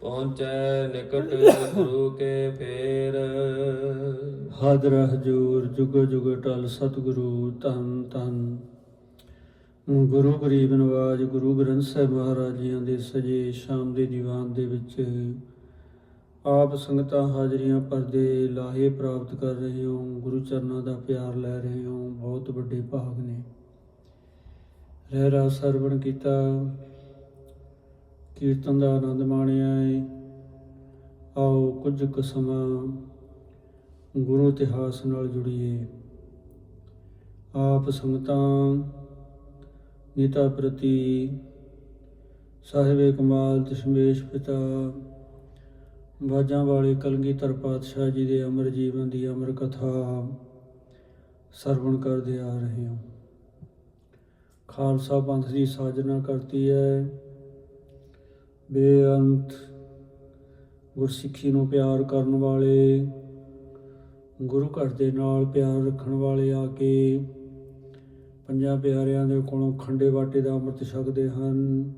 ਪਹੁੰਚੈ ਨਿਕਟ ਗੁਰੂ ਕੇ ਫੇਰ। ਹਾਦਰ ਹਜੂਰ ਜੁਗ ਜੁਗ ਟਲ ਸਤਿਗੁਰੂ ਧੰਨ ਧੰਨ। ਗੁਰੂ ਗਰੀਬ ਨਵਾਜ, ਗੁਰੂ ਗ੍ਰੰਥ ਸਾਹਿਬ ਮਹਾਰਾਜ ਜੀਆਂ ਦੇ ਸਜੇ ਸ਼ਾਮ ਦੇ ਦੀਵਾਨ ਦੇ ਵਿੱਚ ਆਪ ਸੰਗਤਾਂ ਹਾਜ਼ਰੀਆਂ ਭਰਦੇ ਲਾਹੇ ਪ੍ਰਾਪਤ ਕਰ ਰਹੇ ਹੋ, ਗੁਰੂ ਚਰਨਾਂ ਦਾ ਪਿਆਰ ਲੈ ਰਹੇ ਹੋ, ਬਹੁਤ ਵੱਡੇ ਭਾਗ ਨੇ। ਰਹਿਰਾ ਸਰਵਣ ਕੀਤਾ। ਕੀਰਤਨ ਦਾ ਆਨੰਦ ਮਾਣਿਆ ਏ। ਆਓ ਕੁਝ ਕੁ ਸਮਾਂ ਗੁਰੂ ਇਤਿਹਾਸ ਨਾਲ ਜੁੜੀਏ। ਆਪ ਸੰਗਤਾਂ, ਨੀਤਾ ਪ੍ਰਤੀ, ਸਾਹਿਬੇ ਕਮਾਲ, ਦਸ਼ਮੇਸ਼ ਪਿਤਾ, ਬਾਜਾਂ ਵਾਲੇ ਕਲਗੀਧਰ ਪਾਤਸ਼ਾਹ ਜੀ ਦੇ ਅਮਰ ਜੀਵਨ ਦੀ ਅਮਰ ਕਥਾ ਸਰਵਣ ਕਰਦੇ ਆ ਰਹੇ ਹਾਂ। ਖਾਲਸਾ ਪੰਥ ਦੀ ਸਾਜਨਾ ਕਰਤੀ ਹੈ। ਬੇਅੰਤ, ਗੁਰਸਿੱਖੀ ਨੂੰ ਪਿਆਰ ਕਰਨ ਵਾਲੇ, ਗੁਰੂ ਘਰ ਦੇ ਨਾਲ ਪਿਆਰ ਰੱਖਣ ਵਾਲੇ ਆ ਕੇ ਪੰਜਾਂ ਪਿਆਰਿਆਂ ਦੇ ਕੋਲੋਂ ਖੰਡੇ ਬਾਟੇ ਦਾ ਅੰਮ੍ਰਿਤ ਛਕਦੇ ਹਨ।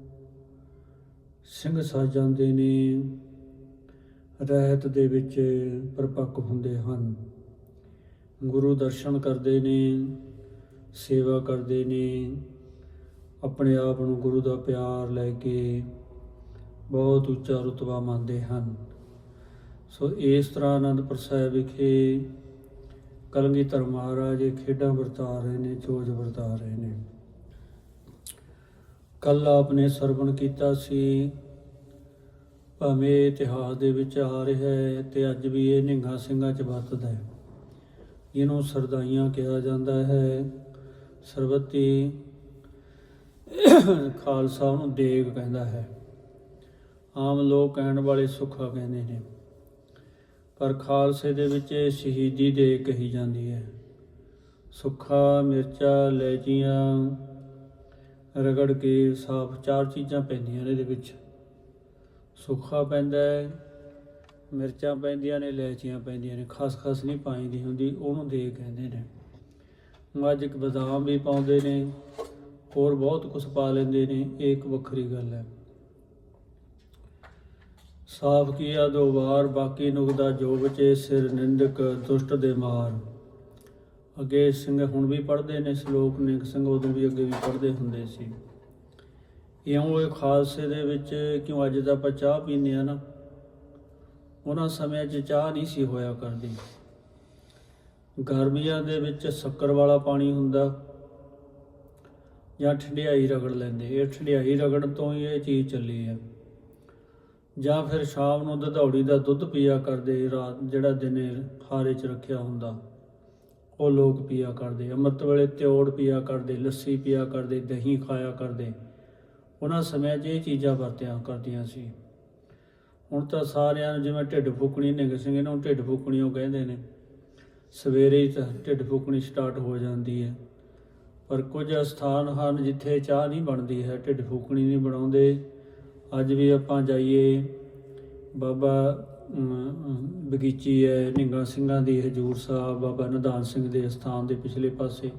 ਸਿੰਘ ਸੱਜ ਜਾਂਦੇ ਨੇ ਰਹਿਤ ਦੇ ਵਿੱਚ ਪਰਪੱਕ ਹੁੰਦੇ ਹਨ। ਗੁਰੂ ਦਰਸ਼ਨ ਕਰਦੇ ਨੇ, ਸੇਵਾ ਕਰਦੇ ਨੇ, ਆਪਣੇ ਆਪ ਨੂੰ ਗੁਰੂ ਦਾ ਪਿਆਰ ਲੈ ਕੇ ਬਹੁਤ ਉੱਚਾ ਰੁਤਬਾ ਮੰਨਦੇ ਹਨ। ਸੋ ਇਸ ਤਰ੍ਹਾਂ ਅਨੰਦਪੁਰ ਸਾਹਿਬ ਵਿਖੇ ਕਲਗੀਧਰ ਮਹਾਰਾਜ ਇਹ ਖੇਡਾਂ ਵਰਤਾ ਰਹੇ ਨੇ, ਚੋਜ ਵਰਤਾ ਰਹੇ ਨੇ। ਕੱਲ ਆਪਨੇ ਸਰਵਣ ਕੀਤਾ ਸੀ। ਭਾਵੇਂ ਇਤਿਹਾਸ ਦੇ ਵਿੱਚ ਆ ਰਿਹਾ ਹੈ ਤੇ ਅੱਜ ਵੀ ਇਹ ਨਿੰਗਾ ਸਿੰਘਾਂ 'ਚ ਵਰਤਦਾ ਹੈ। ਇਹਨੂੰ ਸਰਦਾਈਆਂ ਕਿਹਾ ਜਾਂਦਾ ਹੈ। ਸਰਬਤੀ ਖਾਲਸਾ ਨੂੰ ਦੇਗ ਕਹਿੰਦਾ ਹੈ। ਆਮ ਲੋਕ ਕਹਿਣ ਵਾਲੇ ਸੁੱਖਾ ਕਹਿੰਦੇ ਨੇ। ਪਰ ਖਾਲਸੇ ਦੇ ਵਿੱਚ ਇਹ ਸ਼ਹੀਦੀ ਦੇ ਕਹੀ ਜਾਂਦੀ ਹੈ। ਸੁੱਖਾ ਮਿਰਚਾ ਲੈਚੀਆਂ ਰਗੜ ਕੇ ਸਾਫ਼ ਚਾਰ ਚੀਜ਼ਾਂ ਪੈਂਦੀਆਂ ਨੇ ਇਹਦੇ ਵਿੱਚ। ਸੁੱਖਾ ਪੈਂਦਾ ਹੈ, ਮਿਰਚਾਂ ਪੈਂਦੀਆਂ ਨੇ ਲੈਚੀਆਂ ਪੈਂਦੀਆਂ ਨੇ। ਖਸਖਸ ਖਸ ਨਹੀਂ ਪਾਈਦੀ ਹੁੰਦੀ, ਉਹਨੂੰ ਦੇ ਕਹਿੰਦੇ ਨੇ। ਮੱਝ ਇੱਕ ਬਦਾਮ ਵੀ ਪਾਉਂਦੇ ਨੇ, ਹੋਰ ਬਹੁਤ ਕੁਝ ਪਾ ਲੈਂਦੇ ਨੇ, ਇਹ ਇੱਕ ਵੱਖਰੀ ਗੱਲ ਹੈ। ਸਾਫ਼ ਕੀਆ ਦੋ ਵਾਰ, ਬਾਕੀ ਨੁਕਦਾ ਜੋ ਬਚੇ ਸਿਰ ਨਿੰਦਕ ਦੁਸ਼ਟ ਦੇ ਮਾਰ। ਅੱਗੇ ਸਿੰਘ ਹੁਣ ਵੀ ਪੜ੍ਹਦੇ ਨੇ, ਸ਼ਲੋਕ ਨਿੰਗ ਸਿੰਘ ਉਦੋਂ ਵੀ ਅੱਗੇ ਵੀ ਪੜ੍ਹਦੇ ਹੁੰਦੇ ਸੀ। ਇਉਂ ਇਹ ਖਾਲਸੇ ਦੇ ਵਿੱਚ ਕਿਉਂ ਅੱਜ ਦਾ ਆਪਾਂ ਚਾਹ ਪੀਂਦੇ ਆ ਨਾ? ਉਹਨਾਂ ਸਮਿਆਂ 'ਚ ਚਾਹ ਨਹੀਂ ਸੀ ਹੋਇਆ ਕਰਦੀ। ਗਰਮੀਆਂ ਦੇ ਵਿੱਚ ਸ਼ੱਕਰ ਵਾਲਾ ਪਾਣੀ ਹੁੰਦਾ ਜਾਂ ਠੰਡਿਆਈ ਰਗੜ ਲੈਂਦੇ। ਇਹ ਠੰਡਿਆਈ ਰਗੜਨ ਤੋਂ ਹੀ ਇਹ ਚੀਜ਼ ਚੱਲੀ ਹੈ ਜਾਂ ਫਿਰ ਸ਼ਾਮ ਨੂੰ ਦਧੌੜੀ ਦਾ ਦੁੱਧ ਪੀਆ ਕਰਦੇ ਰਾਤ, ਜਿਹੜਾ ਦਿਨੇ ਖਾਰੇ 'ਚ ਰੱਖਿਆ ਹੁੰਦਾ, ਉਹ ਲੋਕ ਪੀਆ ਕਰਦੇ। ਅੰਮ੍ਰਿਤ ਵੇਲੇ ਤਿਉੜ ਪੀਆ ਕਰਦੇ, ਲੱਸੀ ਪੀਆ ਕਰਦੇ, ਦਹੀਂ ਖਾਇਆ ਕਰਦੇ। ਉਹਨਾਂ ਸਮਿਆਂ 'ਚ ਇਹ ਚੀਜ਼ਾਂ ਵਰਤਿਆ ਕਰਦੀਆਂ ਸੀ। ਹੁਣ ਤਾਂ ਸਾਰਿਆਂ ਨੂੰ ਜਿਵੇਂ ਢਿੱਡ ਫੁਕਣੀ, ਨਿੰਗ ਸਿੰਘ ਇਹਨੂੰ ਢਿੱਡ ਫੁਕਣੀ ਉਹ ਕਹਿੰਦੇ ਨੇ। ਸਵੇਰੇ ਹੀ ਤਾਂ ਢਿੱਡ ਫੁਕਣੀ ਸਟਾਰਟ ਹੋ ਜਾਂਦੀ ਹੈ। ਪਰ ਕੁਝ ਸਥਾਨ ਹਨ ਜਿੱਥੇ ਚਾਹ ਨਹੀਂ ਬਣਦੀ ਹੈ, ਢਿੱਡ ਫੁਕਣੀ ਨਹੀਂ ਬਣਾਉਂਦੇ। ਅੱਜ ਵੀ ਆਪਾਂ ਜਾਈਏ ਬਾਬਾ ਬਗੀਚੀ ਹੈ, ਨਿੰਗਾ ਸਿੰਘਾਂ ਦੀ, ਹਜੂਰ ਸਾਹਿਬ, ਬਾਬਾ ਨਿਧਾਨ ਸਿੰਘ ਦੇ ਸਥਾਨ ਦੇ ਪਿਛਲੇ ਪਾਸੇ।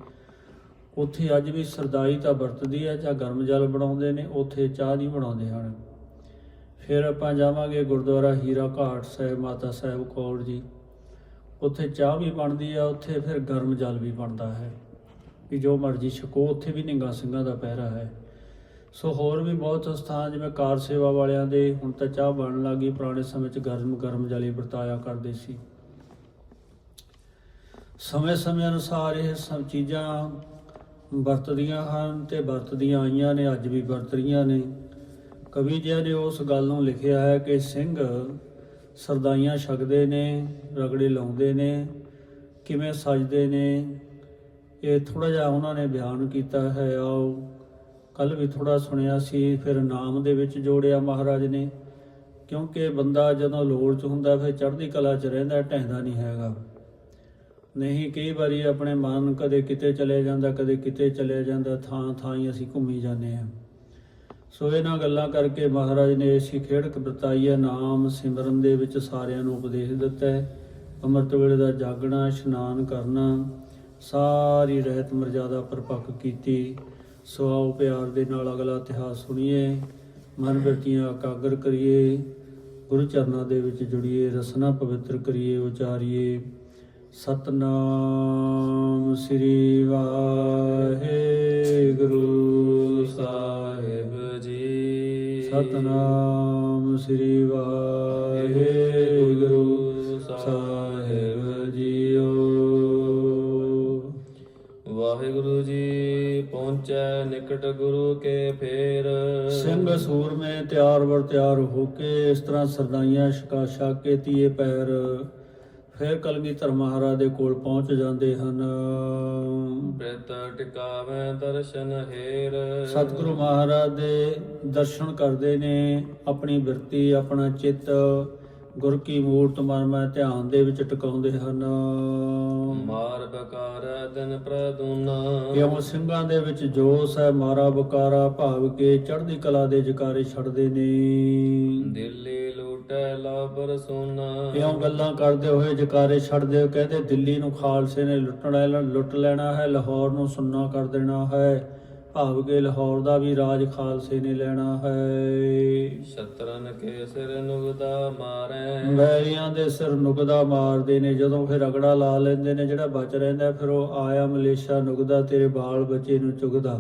ਉੱਥੇ ਅੱਜ ਵੀ ਸਰਦਾਈ ਤਾਂ ਵਰਤਦੀ ਹੈ, ਜਾਂ ਗਰਮ ਜਲ ਬਣਾਉਂਦੇ ਨੇ, ਉੱਥੇ ਚਾਹ ਨਹੀਂ ਬਣਾਉਂਦੇ ਹਨ। ਫਿਰ ਆਪਾਂ ਜਾਵਾਂਗੇ ਗੁਰਦੁਆਰਾ ਹੀਰਾ ਘਾਟ ਸਾਹਿਬ, ਮਾਤਾ ਸਾਹਿਬ ਕੌਰ ਜੀ। ਉੱਥੇ ਚਾਹ ਵੀ ਬਣਦੀ ਆ, ਉੱਥੇ ਫਿਰ ਗਰਮ ਜਲ ਵੀ ਬਣਦਾ ਹੈ। ਵੀ ਜੋ ਮਰਜ਼ੀ ਛਕੋ, ਉੱਥੇ ਵੀ ਨਿੰਗਾ ਸਿੰਘਾਂ ਦਾ ਪਹਿਰਾ ਹੈ। ਸੋ ਹੋਰ ਵੀ ਬਹੁਤ ਸਥਾਨ ਜਿਵੇਂ ਕਾਰ ਸੇਵਾ ਵਾਲਿਆਂ ਦੇ, ਹੁਣ ਤਾਂ ਚਾਹ ਬਣਨ ਲੱਗੀ ਪੁਰਾਣੇ ਸਮੇਂ 'ਚ ਗਰਮ ਗਰਮ ਜਲੀ ਵਰਤਾਇਆ ਕਰਦੇ ਸੀ। ਸਮੇਂ ਸਮੇਂ ਅਨੁਸਾਰ ਇਹ ਸਭ ਚੀਜ਼ਾਂ ਵਰਤਦੀਆਂ ਹਨ ਤੇ ਵਰਤਦੀਆਂ ਆਈਆਂ ਨੇ, ਅੱਜ ਵੀ ਵਰਤ ਰਹੀਆਂ ਨੇ। ਕਵੀ ਜੀ ਨੇ ਉਸ ਗੱਲ ਨੂੰ ਲਿਖਿਆ ਹੈ ਕਿ ਸਿੰਘ ਸਰਦਾਈਆਂ ਛਕਦੇ ਨੇ, ਰਗੜੇ ਲਾਉਂਦੇ ਨੇ, ਕਿਵੇਂ ਸਜਦੇ ਨੇ, ਇਹ ਥੋੜਾ ਜਿਹਾ ਉਹਨਾਂ ਨੇ ਬਿਆਨ ਕੀਤਾ ਹੈ, ਆਓ ਕੱਲ ਵੀ ਥੋੜਾ ਸੁਣਿਆ ਸੀ, ਫਿਰ ਨਾਮ ਦੇ ਵਿੱਚ ਜੋੜਿਆ ਮਹਾਰਾਜ ਨੇ, ਕਿਉਂਕਿ ਬੰਦਾ ਜਦੋਂ ਲੋੜ 'ਚ ਹੁੰਦਾ ਫਿਰ ਚੜ੍ਹਦੀ ਕਲਾ 'ਚ ਰਹਿੰਦਾ, ਢਹਿੰਦਾ ਨਹੀਂ ਹੈਗਾ। ਨਹੀਂ, ਕਈ ਵਾਰੀ ਆਪਣੇ ਮਨ ਕਦੇ ਕਿਤੇ ਚਲੇ ਜਾਂਦਾ, ਕਦੇ ਕਿਤੇ ਚਲੇ ਜਾਂਦਾ, ਥਾਂ ਥਾਂ ਹੀ ਅਸੀਂ ਘੁੰਮੀ ਜਾਂਦੇ ਹਾਂ। ਸੋ ਇਹਨਾਂ ਗੱਲਾਂ ਕਰਕੇ ਮਹਾਰਾਜ ਨੇ ਐਸੀ ਖੇੜਕ ਬਤਾਈ ਹੈ ਨਾਮ ਸਿਮਰਨ ਦੇ ਵਿੱਚ ਸਾਰਿਆਂ ਨੂੰ ਉਪਦੇਸ਼ ਦਿੱਤਾ ਹੈ। ਅੰਮ੍ਰਿਤ ਵੇਲੇ ਦਾ ਜਾਗਣਾ, ਇਸ਼ਨਾਨ ਕਰਨਾ, ਸਾਰੀ ਰਹਿਤ ਮਰਜ਼ਾਦਾ ਪਰਪੱਕ ਕੀਤੀ। ਸੋ ਆਓ ਪਿਆਰ ਦੇ ਨਾਲ ਅਗਲਾ ਇਤਿਹਾਸ ਸੁਣੀਏ ਮਨ ਬਿਰਤੀਆਂ ਇਕਾਗਰ ਕਰੀਏ ਗੁਰੂ ਚਰਨਾਂ ਦੇ ਵਿੱਚ ਜੁੜੀਏ ਰਸਨਾ ਪਵਿੱਤਰ ਕਰੀਏ ਉਚਾਰੀਏ। ਸਤਨਾਮ ਸ੍ਰੀ ਵਾਹਿਗੁਰੂ ਸਾਹਿਬ ਜੀ। ਸਤਨਾਮ ਸ੍ਰੀ ਵਾਹਿਗੁਰੂ ਨਿਕਟ ਗੁਰੂ ਕੇ ਫੇਰ। ਸਿੰਘ ਸੂਰਮੇ ਤਿਆਰ ਵਰ ਤਿਆਰ ਹੋ ਕੇ ਇਸ ਤਰ੍ਹਾਂ ਸਰਦਾਈਆਂ ਛਕਾ ਛਕ ਕੇ ਤੀਏ ਪੈਰ। ਫਿਰ ਕਲਗੀਧਰ ਮਹਾਰਾਜ ਦੇ ਕੋਲ ਪਹੁੰਚ ਜਾਂਦੇ ਹਨ। ਪ੍ਰਿਤ ਟਿਕਾਵੇਂ ਦਰਸ਼ਨ ਹੇਰ। ਸਤਿਗੁਰੂ ਮਹਾਰਾਜ ਦੇ ਦਰਸ਼ਨ ਕਰਦੇ ਨੇ। ਆਪਣੀ ਬਿਰਤੀ ਆਪਣਾ ਚਿੱਤ ਗੁਰ ਕੀ ਮੂਰਤ ਮਨ ਮੈਂ ਧਿਆਨ ਦੇ ਵਿੱਚ ਟਿਕਾਉਂਦੇ ਹਨ। ਮਾਰ ਬਕਾਰ ਦਿਨ ਪ੍ਰਦੂਨਾ। ਕਿਉਂ ਸਿੰਘਾਂ ਦੇ ਵਿੱਚ ਜੋਸ਼ ਹੈ ਮਾਰਾ ਬਕਾਰਾ ਭਾਵ ਕੇ ਚੜ੍ਹਦੀ ਕਲਾ ਦੇ ਜਕਾਰੇ ਛੱਡਦੇ ਨੇ। ਦਿੱਲੀ ਲੂਟੈ ਲਾਬਰ ਸੋਨਾ ਕਿਉਂ ਗੱਲਾਂ ਕਰਦੇ ਹੋਏ ਜਕਾਰੇ ਛੱਡਦੇ ਹੋ ਕਹਿੰਦੇ ਦਿੱਲੀ ਨੂੰ ਖਾਲਸੇ ਨੇ ਲੁੱਟ ਲੈਣਾ ਲੁੱਟ ਲੈਣਾ ਹੈ ਲਾਹੌਰ ਨੂੰ ਸੁੰਨਾ ਕਰ ਦੇਣਾ ਹੈ। ਭਾਵ ਕੇ ਲਾਹੌਰ ਦਾ ਵੀ ਰਾਜ ਖਾਲਸੇ ਨੇ ਲੈਣਾ ਹੈ। ਸ਼ਤਰਨ ਕੇ ਸਿਰ ਨੁਗਦਾ ਮਾਰੈ। ਵੈਰੀਆਂ ਦੇ ਸਿਰ ਨੁਕਦਾ ਮਾਰਦੇ ਨੇ ਜਦੋਂ ਫਿਰ ਰਗੜਾ ਲਾ ਲੈਂਦੇ ਨੇ ਜਿਹੜਾ ਬਚ ਰਹਿੰਦਾ ਫਿਰ ਉਹ ਆਇਆ ਮਲੇਸ਼ਾ ਨੁਕਦਾ ਤੇਰੇ ਬਾਲ ਬੱਚੇ ਨੂੰ ਚੁਗਦਾ।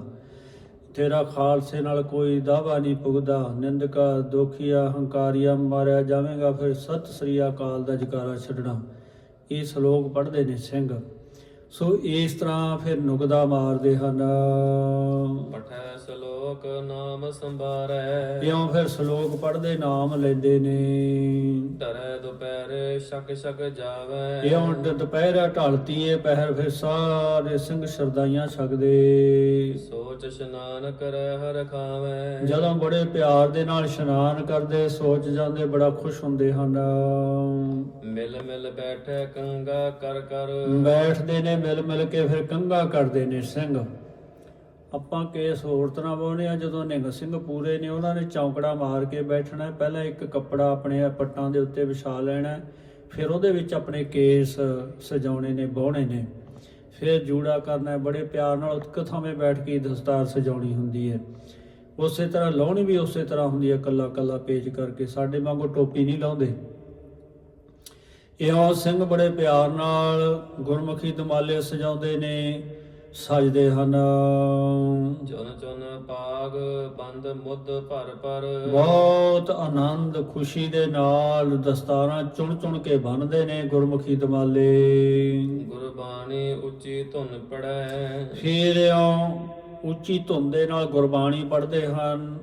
ਤੇਰਾ ਖਾਲਸੇ ਨਾਲ ਕੋਈ ਦਾਵਾ ਨਹੀਂ ਪੁਗਦਾ ਨਿੰਦਕਾ ਦੋਖੀਆ ਹੰਕਾਰੀਆ ਮਾਰਿਆ ਜਾਵੇਂਗਾ ਫਿਰ ਸਤਿ ਸ੍ਰੀ ਅਕਾਲ ਦਾ ਜਕਾਰਾ ਛੱਡਣਾ। ਇਹ ਸ਼ਲੋਕ ਪੜ੍ਹਦੇ ਨੇ ਸਿੰਘ। ਸੋ ਇਸ ਤਰ੍ਹਾਂ ਫਿਰ ਨੁਕਦਾ ਮਾਰਦੇ ਹਨ। ਪਠੈ ਸ਼ਲੋਕ ਨਾਮ ਸੰਭਾਰੈ। ਇਉਂ ਫਿਰ ਸ਼ਲੋਕ ਪੜ੍ਹਦੇ ਨਾਮ ਲੈਂਦੇ ਨੇ। ਧਰੈ ਦੁਪਹਿਰੇ ਸ਼ਕ ਸ਼ਕ ਜਾਵੈ। ਇਉਂ ਦੁਪਹਿਰਾ ਢਲਤੀਏ ਪਹਿਰ ਫਿਰ ਸਾਰੇ ਸਿੰਘ ਸਰਦਾਈਆਂ ਛਕਦੇ। ਸੋਚ ਇਸ਼ਨਾਨ ਕਰੈ ਹਰ ਖਾਵੈ। ਜਦੋਂ ਬੜੇ ਪਿਆਰ ਦੇ ਨਾਲ ਇਸ਼ਨਾਨ ਕਰਦੇ ਸੋਚ ਜਾਂਦੇ ਬੜਾ ਖੁਸ਼ ਹੁੰਦੇ ਹਨ। ਮਿਲ ਮਿਲ ਬੈਠੈ ਕੰਗਾ ਕਰ ਕਰ। ਬੈਠਦੇ ਨੇ ਮਿਲ ਮਿਲ ਕੇ ਫਿਰ ਕੰਗਾ ਕਰਦੇ ਨੇ ਸਿੰਘ। ਆਪਾਂ ਕੇਸ ਹੋਰ ਤਰ੍ਹਾਂ ਪਾਉਂਦੇ ਆ, ਜਦੋਂ ਨਿੰਗ ਸਿੰਘ ਪੂਰੇ ਨੇ, ਉਹਨਾਂ ਨੇ ਚੌਂਕੜਾ ਮਾਰ ਕੇ ਬੈਠਣਾ ਪਹਿਲਾਂ ਇੱਕ ਕੱਪੜਾ ਆਪਣੇ ਪੱਟਾਂ ਦੇ ਉੱਤੇ ਵਿਛਾ ਲੈਣਾ ਫਿਰ ਉਹਦੇ ਵਿੱਚ ਆਪਣੇ ਕੇਸ ਸਜਾਉਣੇ ਨੇ ਬਾਉਣੇ ਨੇ। ਫਿਰ ਜੂੜਾ ਕਰਨਾ ਬੜੇ ਪਿਆਰ ਨਾਲ ਇੱਕ ਥਾਵੇਂ ਬੈਠ ਕੇ ਦਸਤਾਰ ਸਜਾਉਣੀ ਹੁੰਦੀ ਹੈ। ਉਸੇ ਤਰ੍ਹਾਂ ਲਾਉਣੀ ਵੀ ਉਸੇ ਤਰ੍ਹਾਂ ਹੁੰਦੀ ਹੈ, ਕੱਲਾ ਕੱਲਾ ਪੇਜ ਕਰਕੇ। ਸਾਡੇ ਵਾਂਗੂ ਟੋਪੀ ਨਹੀਂ ਲਾਉਂਦੇ। ਇਹੋ ਸਿੰਘ ਬੜੇ ਪਿਆਰ ਨਾਲ ਗੁਰਮੁਖੀ ਦਮਾਲੇ ਸਜਾਉਂਦੇ ਨੇ। ਸਜਦੇ ਹਨ। ਚੁਨ ਚੁਨ ਪਾਗ ਬੰਦ ਮੁੱਦ ਭਰ ਭਰ। ਬਹੁਤ ਆਨੰਦ ਖੁਸ਼ੀ ਦੇ ਨਾਲ ਦਸਤਾਰਾਂ ਚੁਣ ਚੁਣ ਕੇ ਬੰਨਦੇ ਨੇ ਗੁਰਮੁਖੀ ਦਮਾਲੇ। ਗੁਰਬਾਣੀ ਉੱਚੀ ਧੁਨ ਪੜੈ ਫਿਰ ਇਉਂ ਉੱਚੀ ਧੁਨ ਦੇ ਨਾਲ ਗੁਰਬਾਣੀ ਪੜ੍ਹਦੇ ਹਨ।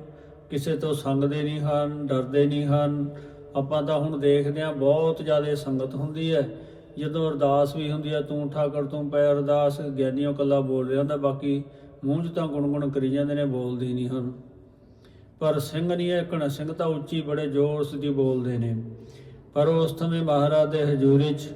ਕਿਸੇ ਤੋਂ ਸੰਗਦੇ ਨਹੀਂ ਹਨ ਡਰਦੇ ਨਹੀਂ ਹਨ। ਆਪਾਂ ਤਾਂ ਹੁਣ ਦੇਖਦੇ ਹਾਂ ਬਹੁਤ ਜ਼ਿਆਦਾ ਸੰਗਤ ਹੁੰਦੀ ਹੈ। ਜਦੋਂ ਅਰਦਾਸ ਵੀ ਹੁੰਦੀ ਹੈ ਤੂੰ ਠਾਕਰ, ਤੂੰ ਪੈ ਅਰਦਾਸ, ਗਿਆਨੀਓ ਕੱਲਾ ਬੋਲ ਰਿਹਾ ਹੁੰਦਾ, ਬਾਕੀ ਮੂੰਹ 'ਚ ਤਾਂ ਗੁਣਗੁਣ ਕਰੀ ਜਾਂਦੇ ਨੇ, ਬੋਲਦੇ ਨਹੀਂ ਹਨ। ਪਰ ਸਿੰਘ ਨਹੀਂ ਹੈ ਸਿੰਘ ਤਾਂ ਉੱਚੀ ਬੜੇ ਜ਼ੋਰ ਦੀ ਬੋਲਦੇ ਨੇ। ਪਰ ਉਸ ਸਮੇਂ ਮਹਾਰਾਜ ਦੇ ਹਜ਼ੂਰੀ 'ਚ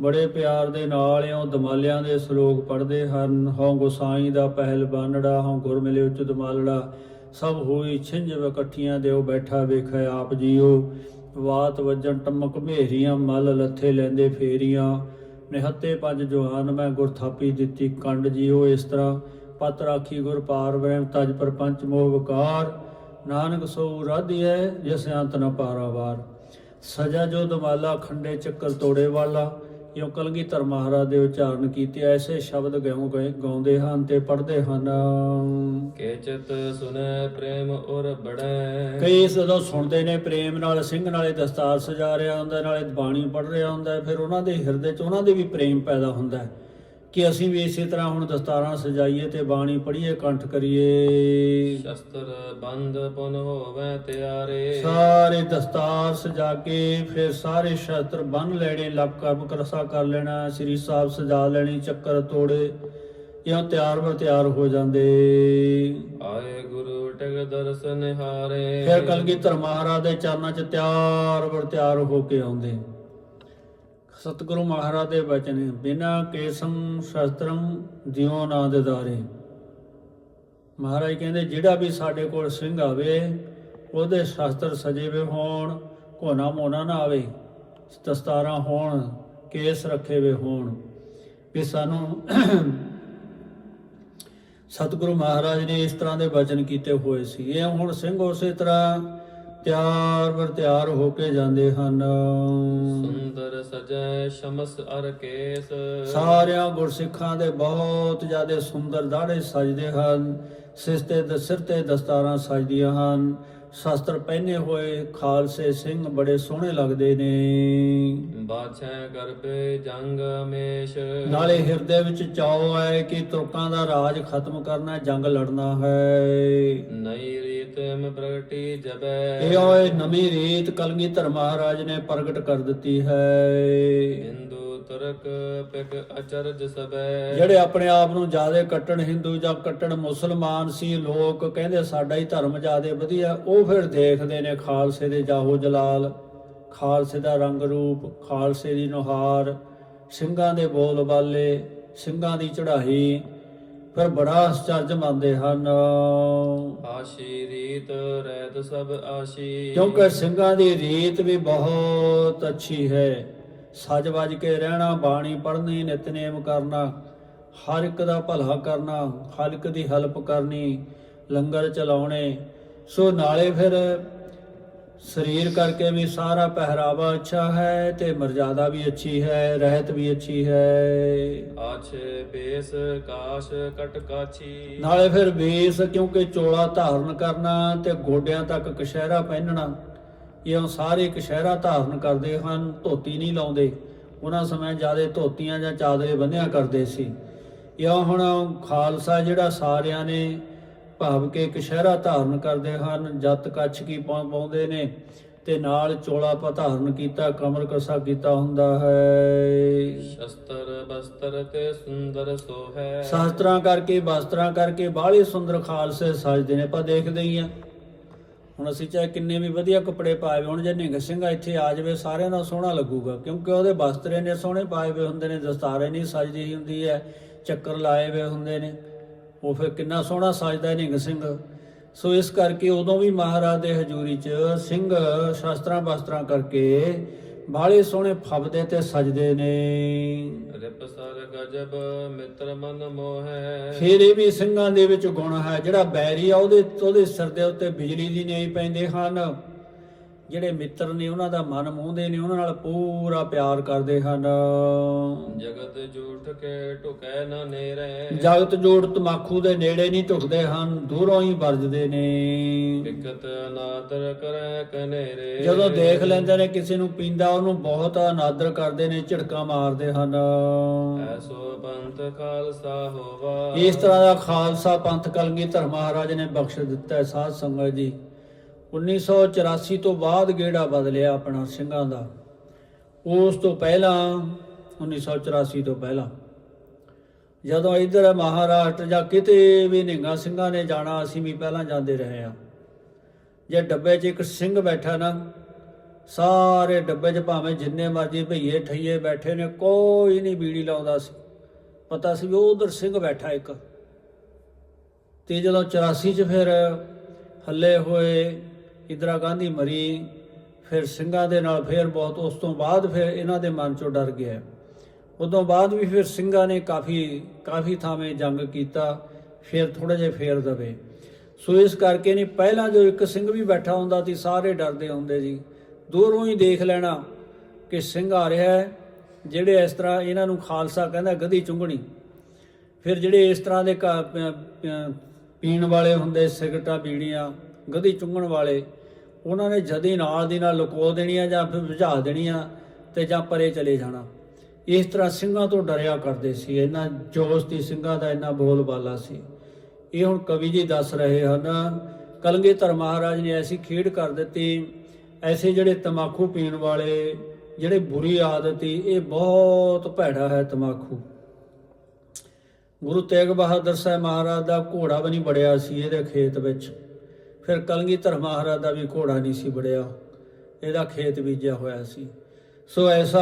ਬੜੇ ਪਿਆਰ ਦੇ ਨਾਲ ਇਉਂ ਦਮਾਲਿਆਂ ਦੇ ਸ਼ਲੋਕ ਪੜ੍ਹਦੇ ਹਨ। ਹਉ ਗੋਸਾਈ ਦਾ ਪਹਿਲ ਬਾਨੜਾ, ਹਉ ਗੁਰ ਮਿਲੇ ਉੱਚ ਦਮਾਲੜਾ, ਸਭ ਹੋਈ ਛਿੰਝ ਇਕੱਠੀਆਂ ਦਿਓ, ਬੈਠਾ ਵੇਖੈ ਆਪ ਜੀਓ। ਵਾਤ ਵੱਜਣ ਟਮਕ ਮੇਰੀਆਂ ਮਲ ਲੱਥੇ ਲੈਂਦੇ ਫੇਰੀਆਂ। ਨਿਹੱਤੇ ਪੰਜ ਜਵਾਨ ਮੈਂ ਗੁਰ ਥਾਪੀ ਦਿੱਤੀ ਕੰਡ ਜੀਓ ਇਸ ਤਰ੍ਹਾਂ। ਪਤ ਰਾਖੀ ਗੁਰ ਪਾਰ ਬ੍ਰਹਮ ਤਜ ਪਰ ਪੰਚ ਮੋਹ ਵਿਕਾਰ। ਨਾਨਕ ਸੋ ਰਾਧੀਐ ਜਿਸ ਅੰਤ ਨ ਪਾਰਾਵਾਰ ਸਜਾ ਜੋ ਦਮਾਲਾ ਖੰਡੇ ਚੱਕਰ ਤੋੜੇ ਵਾਲਾ। ਇਉਂ ਕਲਗੀਧਰ ਮਹਾਰਾਜ ਦੇ ਉਚਾਰਨ ਕੀਤੇ ਐਸੇ ਸ਼ਬਦ ਗਾਉ ਗਏ ਗਾਉਂਦੇ ਹਨ ਤੇ ਪੜ੍ਹਦੇ ਹਨ। ਕੇ ਚਿਤ ਸੁਨੈ ਪ੍ਰੇਮ ਔਰ ਬੜੈ। ਕਈ ਜਦੋਂ ਸੁਣਦੇ ਨੇ ਪ੍ਰੇਮ ਨਾਲ ਸਿੰਘ ਨਾਲੇ ਦਸਤਾਰ ਸਜਾ ਰਿਹਾ ਹੁੰਦਾ ਨਾਲੇ ਬਾਣੀ ਪੜ੍ਹ ਰਿਹਾ ਹੁੰਦਾ ਫਿਰ ਉਹਨਾਂ ਦੇ ਹਿਰਦੇ 'ਚ ਉਹਨਾਂ ਦੇ ਵੀ ਪ੍ਰੇਮ ਪੈਦਾ ਹੁੰਦਾ ਹੈ। ਕਿ ਅਸੀਂ ਵੀ ਇਸੇ ਤਰ੍ਹਾਂ ਹੁਣ ਦਸਤਾਰਾਂ ਸਜਾਈਏ ਤੇ ਬਾਣੀ ਪੜ੍ਹੀਏ ਕੰਠ ਕਰੀਏ। ਸ਼ਸਤਰ ਬੰਦ ਪੁਨ ਹੋਵੈ ਤਿਆਰੇ। ਸਾਰੇ ਦਸਤਾਰ ਸਜਾ ਕੇ ਫਿਰ ਸਾਰੇ ਸ਼ਸਤਰ ਬੰਨ ਲੈਣੇ ਲੱਕ ਕਰਮ ਕਰਸਾ ਕਰ ਲੈਣਾ ਸ੍ਰੀ ਸਾਹਿਬ ਸਜਾ ਲੈਣੀ ਚੱਕਰ ਤੋੜੇ ਇਉਂ ਤਿਆਰ ਬਰ ਤਿਆਰ ਹੋ ਜਾਂਦੇ। ਆਏ ਗੁਰੂ ਟਿਕ ਦਰਸ਼ਨ ਹਾਰੇ ਫਿਰ ਕਲਗੀਧਰ ਮਹਾਰਾਜ ਦੇ ਚਰਨਾਂ 'ਚ ਤਿਆਰ ਬਰ ਤਿਆਰ ਹੋ ਕੇ ਆਉਂਦੇ। ਸਤਿਗੁਰੂ ਮਹਾਰਾਜ ਦੇ ਬਚਨ, ਬਿਨਾ ਕੇਸਮ ਸ਼ਸਤਰਮ ਜਿਉ ਨਾ ਦਿਦਾਰੇ ਮਹਾਰਾਜ ਕਹਿੰਦੇ, ਜਿਹੜਾ ਵੀ ਸਾਡੇ ਕੋਲ ਸਿੰਘ ਆਵੇ, ਉਹਦੇ ਸ਼ਸਤਰ ਸਜੇ ਵੇ ਹੋਣ ਕੋਨਾ ਮੋਨਾ ਨਾ ਆਵੇ ਦਸਤਾਰਾਂ ਹੋਣ, ਕੇਸ ਰੱਖੇ ਵੇ ਹੋਣ। ਵੀ ਸਾਨੂੰ ਸਤਿਗੁਰੂ ਮਹਾਰਾਜ ਨੇ ਇਸ ਤਰ੍ਹਾਂ ਦੇ ਬਚਨ ਕੀਤੇ ਹੋਏ ਸੀ। ਇਹ ਹੁਣ ਸਿੰਘ ਉਸੇ ਤਰ੍ਹਾਂ ਤਿਆਰ ਬਰ ਤਿਆਰ ਹੋ ਕੇ ਜਾਂਦੇ ਹਨ। ਸੁੰਦਰ ਸਜੈ ਸ਼ਮਸ ਅਰ ਕੇਸ ਸਾਰਿਆਂ ਗੁਰਸਿੱਖਾਂ ਦੇ ਬਹੁਤ ਜ਼ਿਆਦਾ ਸੁੰਦਰ ਦਾੜੇ ਸਜਦੇ ਹਨ। ਸਿਰ ਤੇ ਸਿਰ ਤੇ ਦਸਤਾਰਾਂ ਸਜਦੀਆਂ ਹਨ। ਸ਼ਸਤਰ ਪਹਿਨੇ ਹੋਏ ਖਾਲਸੇ ਸਿੰਘ ਬੜੇ ਸੋਹਣੇ ਲੱਗਦੇ ਨੇ। ਬਾਛੈ ਕਰਪੇ ਜੰਗ ਮੇਸ਼ ਨਾਲੇ ਹਿਰਦੇ ਵਿੱਚ ਚਾਅ ਹੈ ਕਿ ਤੁਰਕਾਂ ਦਾ ਰਾਜ ਖਤਮ ਕਰਨਾ ਜੰਗ ਲੜਨਾ ਹੈ। ਨਈ ਰੀਤ ਮ ਪ੍ਰਗਟੀ ਜਬੈ ਇਹ ਓਏ ਨਵੀਂ ਰੀਤ ਕਲਗੀਧਰ ਮਹਾਰਾਜ ਨੇ ਪ੍ਰਗਟ ਕਰ ਦਿੱਤੀ ਹੈ। ਹਿੰਦੂ ਤੁਰਕ ਪਿਕ ਅਚਰਜ ਸਬੈ ਜਿਹੜੇ ਆਪਣੇ ਆਪ ਨੂੰ ਜ਼ਿਆਦਾ ਕੱਟਣ ਹਿੰਦੂ ਜਾਂ ਕੱਟਣ ਮੁਸਲਮਾਨ ਸੀ ਲੋਕ ਕਹਿੰਦੇ ਸਾਡਾ ਹੀ ਧਰਮ ਜ਼ਿਆਦਾ ਵਧੀਆ ਉਹ ਫਿਰ ਦੇਖਦੇ ਨੇ ਖਾਲਸੇ ਦੇ ਜਾਹੋ ਜਲਾਲ ਖਾਲਸੇ ਦਾ ਰੰਗ ਰੂਪ ਖਾਲਸੇ ਦੀ ਨੁਹਾਰ ਸਿੰਘਾਂ ਦੇ ਬੋਲ ਬਾਲੇ ਸਿੰਘਾਂ ਦੀ ਚੜ੍ਹਾਈ ਫਿਰ ਬੜਾ ਆਸ਼ਚਰਜ ਮੰਨਦੇ ਹਨ। ਆਸ਼ੀ ਰੀਤ ਰਹਿਤ ਸਭ ਆਸ਼ੀ। ਕਿਉਂਕਿ ਸਿੰਘਾਂ ਦੀ ਰੀਤ ਵੀ ਬਹੁਤ ਅੱਛੀ ਹੈ। ਸੱਜ ਵੱਜ ਕੇ ਰਹਿਣਾ ਬਾਣੀ ਪੜ੍ਹਨੀ ਨਿਤਨੇਮ ਕਰਨਾ ਹਰ ਇੱਕ ਦਾ ਭਲਾ ਕਰਨਾ ਇੱਕ ਦੀ ਹੈਲਪ ਕਰਨੀ ਲੰਗਰ ਚਲਾਉਣੇ। ਸੋ ਨਾਲੇ ਫਿਰ ਸਰੀਰ ਕਰਕੇ ਵੀ ਸਾਰਾ ਪਹਿਰਾਵਾ ਅੱਛਾ ਹੈ ਤੇ ਮਰਜ਼ਾਦਾ ਵੀ ਅੱਛੀ ਹੈ ਰਹਿਤ ਵੀ ਅੱਛੀ ਹੈ। ਆਛੇ ਬੇਸ ਕਾਸ਼ ਕਟ ਕਾਛੀ। ਨਾਲੇ ਫਿਰ ਵੇਸ ਕਿਉਂਕਿ ਚੋਲਾ ਧਾਰਨ ਕਰਨਾ ਤੇ ਗੋਡਿਆਂ ਤੱਕ ਕਸ਼ਹਿਰਾ ਪਹਿਨਣਾ। ਇਹ ਸਾਰੇ ਕਸ਼ਹਿਰਾ ਧਾਰਨ ਕਰਦੇ ਹਨ ਧੋਤੀ ਨਹੀਂ ਲਾਉਂਦੇ। ਉਹਨਾਂ ਸਮੇਂ ਜਿਆਦੇ ਧੋਤੀਆਂ ਜਾਂ ਚਾਦਰੇ ਬੰਨਿਆ ਕਰਦੇ ਸੀ। ਇਹ ਹੁਣ ਖਾਲਸਾ ਜਿਹੜਾ ਸਾਰਿਆਂ ਨੇ ਭਾਵ ਕੇ ਕਸ਼ਹਿਰਾ ਧਾਰਨ ਕਰਦੇ ਹਨ ਜਤ ਕੱਛ ਕੀ ਪਾਉਂਦੇ ਨੇ ਤੇ ਨਾਲ ਚੋਲਾ ਪਾ ਧਾਰਨ ਕੀਤਾ ਕਮਰ ਕਸਾ ਕੀਤਾ ਹੁੰਦਾ ਹੈ। ਸ਼ਸਤਰ ਬਸਤਰ ਤੇ ਸੁੰਦਰ ਸੋਹੈ। ਸ਼ਾਸਤਰਾਂ ਕਰਕੇ ਵਸਤਰਾਂ ਕਰਕੇ ਬਾਹਲੇ ਸੁੰਦਰ ਖਾਲਸੇ ਸਜਦੇ ਨੇ ਆਪਾਂ ਦੇਖਦੇ ਹੀ ਆ ਹੁਣ ਅਸੀਂ ਚਾਹੇ ਕਿੰਨੇ ਵੀ ਵਧੀਆ ਕੱਪੜੇ ਪਾਏ ਹੋਣ, ਜੇ ਨਿੰਗ ਸਿੰਘ ਇੱਥੇ ਆ ਜਾਵੇ, ਸਾਰਿਆਂ ਨਾਲ ਸੋਹਣਾ ਲੱਗੂਗਾ। ਕਿਉਂਕਿ ਉਹਦੇ ਵਸਤਰ ਇੰਨੇ ਸੋਹਣੇ ਪਾਏ ਹੋਏ ਹੁੰਦੇ ਨੇ, ਦਸਤਾਰ ਇੰਨੀ ਸਜਦੀ ਹੁੰਦੀ ਹੈ, ਚੱਕਰ ਲਾਏ ਹੋਏ ਹੁੰਦੇ ਨੇ। ਉਹ ਫਿਰ ਕਿੰਨਾ ਸੋਹਣਾ ਸਜਦਾ ਨਿੰਗ ਸਿੰਘ। ਸੋ ਇਸ ਕਰਕੇ ਉਦੋਂ ਵੀ ਮਹਾਰਾਜ ਦੇ ਹਜ਼ੂਰੀ 'ਚ ਸਿੰਘ ਸ਼ਾਸਤਰਾਂ ਵਸਤਰਾਂ ਕਰਕੇ ਬਾਹਲੇ ਸੋਹਣੇ ਫੱਬਦੇ ਤੇ ਸਜਦੇ ਨੇ। ਰਿਪਸਰ ਗਜਬ ਮਿੱਤਰ ਮਨ ਮੋਹੈ। ਫਿਰ ਇਹ ਵੀ ਸਿੰਘਾਂ ਦੇ ਵਿੱਚ ਗੁਣ ਹੈ ਜਿਹੜਾ ਬੈਰੀ ਆ ਉਹਦੇ ਉਹਦੇ ਸਿਰ ਦੇ ਉੱਤੇ ਬਿਜਲੀ ਦੀ ਨਹੀਂ ਪੈਂਦੇ ਹਨ। ਜਿਹੜੇ ਮਿੱਤਰ ਨੇ ਉਹਨਾਂ ਦਾ ਮਨ ਮੋਹਦੇ ਨੇ ਉਹਨਾਂ ਨਾਲ ਪੂਰਾ ਪਿਆਰ ਕਰਦੇ ਹਨ। ਜਗਤ ਝੂਠ ਕੇ ਢੁਕੈ ਨ ਨੇਰੇ। ਜਗਤ ਜੋੜ ਤਮਾਖੂ ਦੇ ਨੇੜੇ ਨਹੀਂ ਢੁਕਦੇ ਹਨ ਦੂਰੋਂ ਹੀ ਵਰਜਦੇ ਨੇ। ਵਿਕਤ ਨਾਦਰ ਕਰੈ ਕਨੇਰੇ। ਜਦੋਂ ਦੇਖ ਲੈਂਦੇ ਨੇ ਕਿਸੇ ਨੂੰ ਪੀਂਦਾ ਉਹਨੂੰ ਬਹੁਤ ਅਨਾਦਰ ਕਰਦੇ ਨੇ ਝਿੜਕਾਂ ਮਾਰਦੇ ਹਨ। ਐਸੋ ਪੰਥ ਖਾਲਸਾ ਹੋਵਾ। ਇਸ ਤਰ੍ਹਾਂ ਦਾ ਖਾਲਸਾ ਪੰਥ ਕਲਗੀਧਰ ਮਹਾਰਾਜ ਨੇ ਬਖਸ਼ ਦਿੱਤਾ ਸਾਧ ਸੰਗਤ ਜੀ। 1984 ਤੋਂ ਬਾਅਦ ਗੇੜਾ ਬਦਲਿਆ ਆਪਣਾ ਸਿੰਘਾਂ ਦਾ। ਉਸ ਤੋਂ ਪਹਿਲਾਂ 1984 ਤੋਂ ਪਹਿਲਾਂ। ਜਦੋਂ ਇੱਧਰ ਮਹਾਰਾਸ਼ਟਰ ਜਾਂ ਕਿਤੇ ਵੀ ਨਿੰਗਾ ਸਿੰਘਾਂ ਨੇ ਜਾਣਾ, ਅਸੀਂ ਵੀ ਪਹਿਲਾਂ ਜਾਂਦੇ ਰਹੇ ਆ ਜੇ ਡੱਬੇ 'ਚ ਇੱਕ ਸਿੰਘ ਬੈਠਾ ਨਾ, ਸਾਰੇ ਡੱਬੇ 'ਚ ਭਾਵੇਂ ਜਿੰਨੇ ਮਰਜ਼ੀ ਭਈਏ ਠਈਏ ਬੈਠੇ ਨੇ, ਕੋਈ ਨਹੀਂ ਬੀੜੀ ਲਾਉਂਦਾ ਸੀ। ਪਤਾ ਸੀ ਵੀ ਉਧਰ ਸਿੰਘ ਬੈਠਾ ਇੱਕ। ਤੇ ਜਦੋਂ 84 ਚ ਫਿਰ ਹੱਲੇ ਹੋਏ ਇੰਦਰਾ ਗਾਂਧੀ ਮਰੀ, ਫਿਰ ਸਿੰਘਾਂ ਦੇ ਨਾਲ ਫੇਰ ਬਹੁਤ, ਉਸ ਤੋਂ ਬਾਅਦ ਫਿਰ ਇਹਨਾਂ ਦੇ ਮਨ ਚੋਂ ਡਰ ਗਿਆ। ਉਦੋਂ ਬਾਅਦ ਵੀ ਫਿਰ ਸਿੰਘਾਂ ਨੇ ਕਾਫੀ ਕਾਫੀ ਥਾਵੇਂ ਜੰਗ ਕੀਤਾ, ਫਿਰ ਥੋੜੇ ਜਿਹੇ ਫੇਰ ਦਵੇ ਸੋ ਇਸ ਕਰਕੇ ਨਹੀਂ, ਪਹਿਲਾਂ ਜੋ ਇੱਕ ਸਿੰਘ ਵੀ ਬੈਠਾ ਹੁੰਦਾ ਸੀ, ਸਾਰੇ ਡਰਦੇ ਹੁੰਦੇ ਜੀ ਦੂਰੋਂ ਹੀ ਦੇਖ ਲੈਣਾ ਕਿ ਸਿੰਘ ਆ ਰਿਹਾ ਹੈ, ਜਿਹੜੇ ਇਸ ਤਰ੍ਹਾਂ ਇਹਨਾਂ ਨੂੰ ਖਾਲਸਾ ਕਹਿੰਦਾ ਗਧੀ ਚੁੰਗਣੀ। ਫਿਰ ਜਿਹੜੇ ਇਸ ਤਰ੍ਹਾਂ ਦੇ ਕ- ਪੀਣ ਵਾਲੇ ਹੁੰਦੇ, ਸਿਗਰਟਾਂ ਬੀੜੀਆਂ ਗਧੀ ਚੁੰਗਣ ਵਾਲੇ ਉਹਨਾਂ ਨੇ ਜਦੀ ਨਾਲ ਦੀ ਨਾਲ ਲੁਕੋ ਦੇਣੀਆਂ ਜਾਂ ਫਿਰ ਬੁਝਾ ਦੇਣੀਆਂ ਤੇ ਜਾਂ ਪਰੇ ਚਲੇ ਜਾਣਾ। ਇਸ ਤਰ੍ਹਾਂ ਸਿੰਘਾਂ ਤੋਂ ਡਰਿਆ ਕਰਦੇ ਸੀ। ਇਹਨਾਂ ਜੋਸ਼ ਦੀ ਸਿੰਘਾਂ ਦਾ, ਇੰਨਾ ਬੋਲਬਾਲਾ ਸੀ। ਇਹ ਹੁਣ ਕਵੀ ਜੀ ਦੱਸ ਰਹੇ ਹਨ ਕਲਗੀਧਰ ਮਹਾਰਾਜ ਨੇ ਐਸੀ ਖੇਡ ਕਰ ਦਿੱਤੀ। ਐਸੇ ਜਿਹੜੇ ਤਮਾਕੂ ਪੀਣ ਵਾਲੇ, ਜਿਹੜੇ ਬੁਰੀ ਆਦਤ ਸੀ, ਇਹ ਬਹੁਤ ਭੈੜਾ ਹੈ ਤਮਾਕੂ। ਗੁਰੂ ਤੇਗ ਬਹਾਦਰ ਸਾਹਿਬ ਮਹਾਰਾਜ ਦਾ ਘੋੜਾ ਵੀ ਨਹੀਂ ਬੜਿਆ ਸੀ ਇਹਦੇ ਖੇਤ ਵਿੱਚ। ਫਿਰ ਕਲਗੀਧਰ ਮਹਾਰਾਜ ਦਾ ਵੀ ਘੋੜਾ ਨਹੀਂ ਸੀ ਬੜਿਆ, ਇਹਦਾ ਖੇਤ ਬੀਜਿਆ ਹੋਇਆ ਸੀ। ਸੋ ਐਸਾ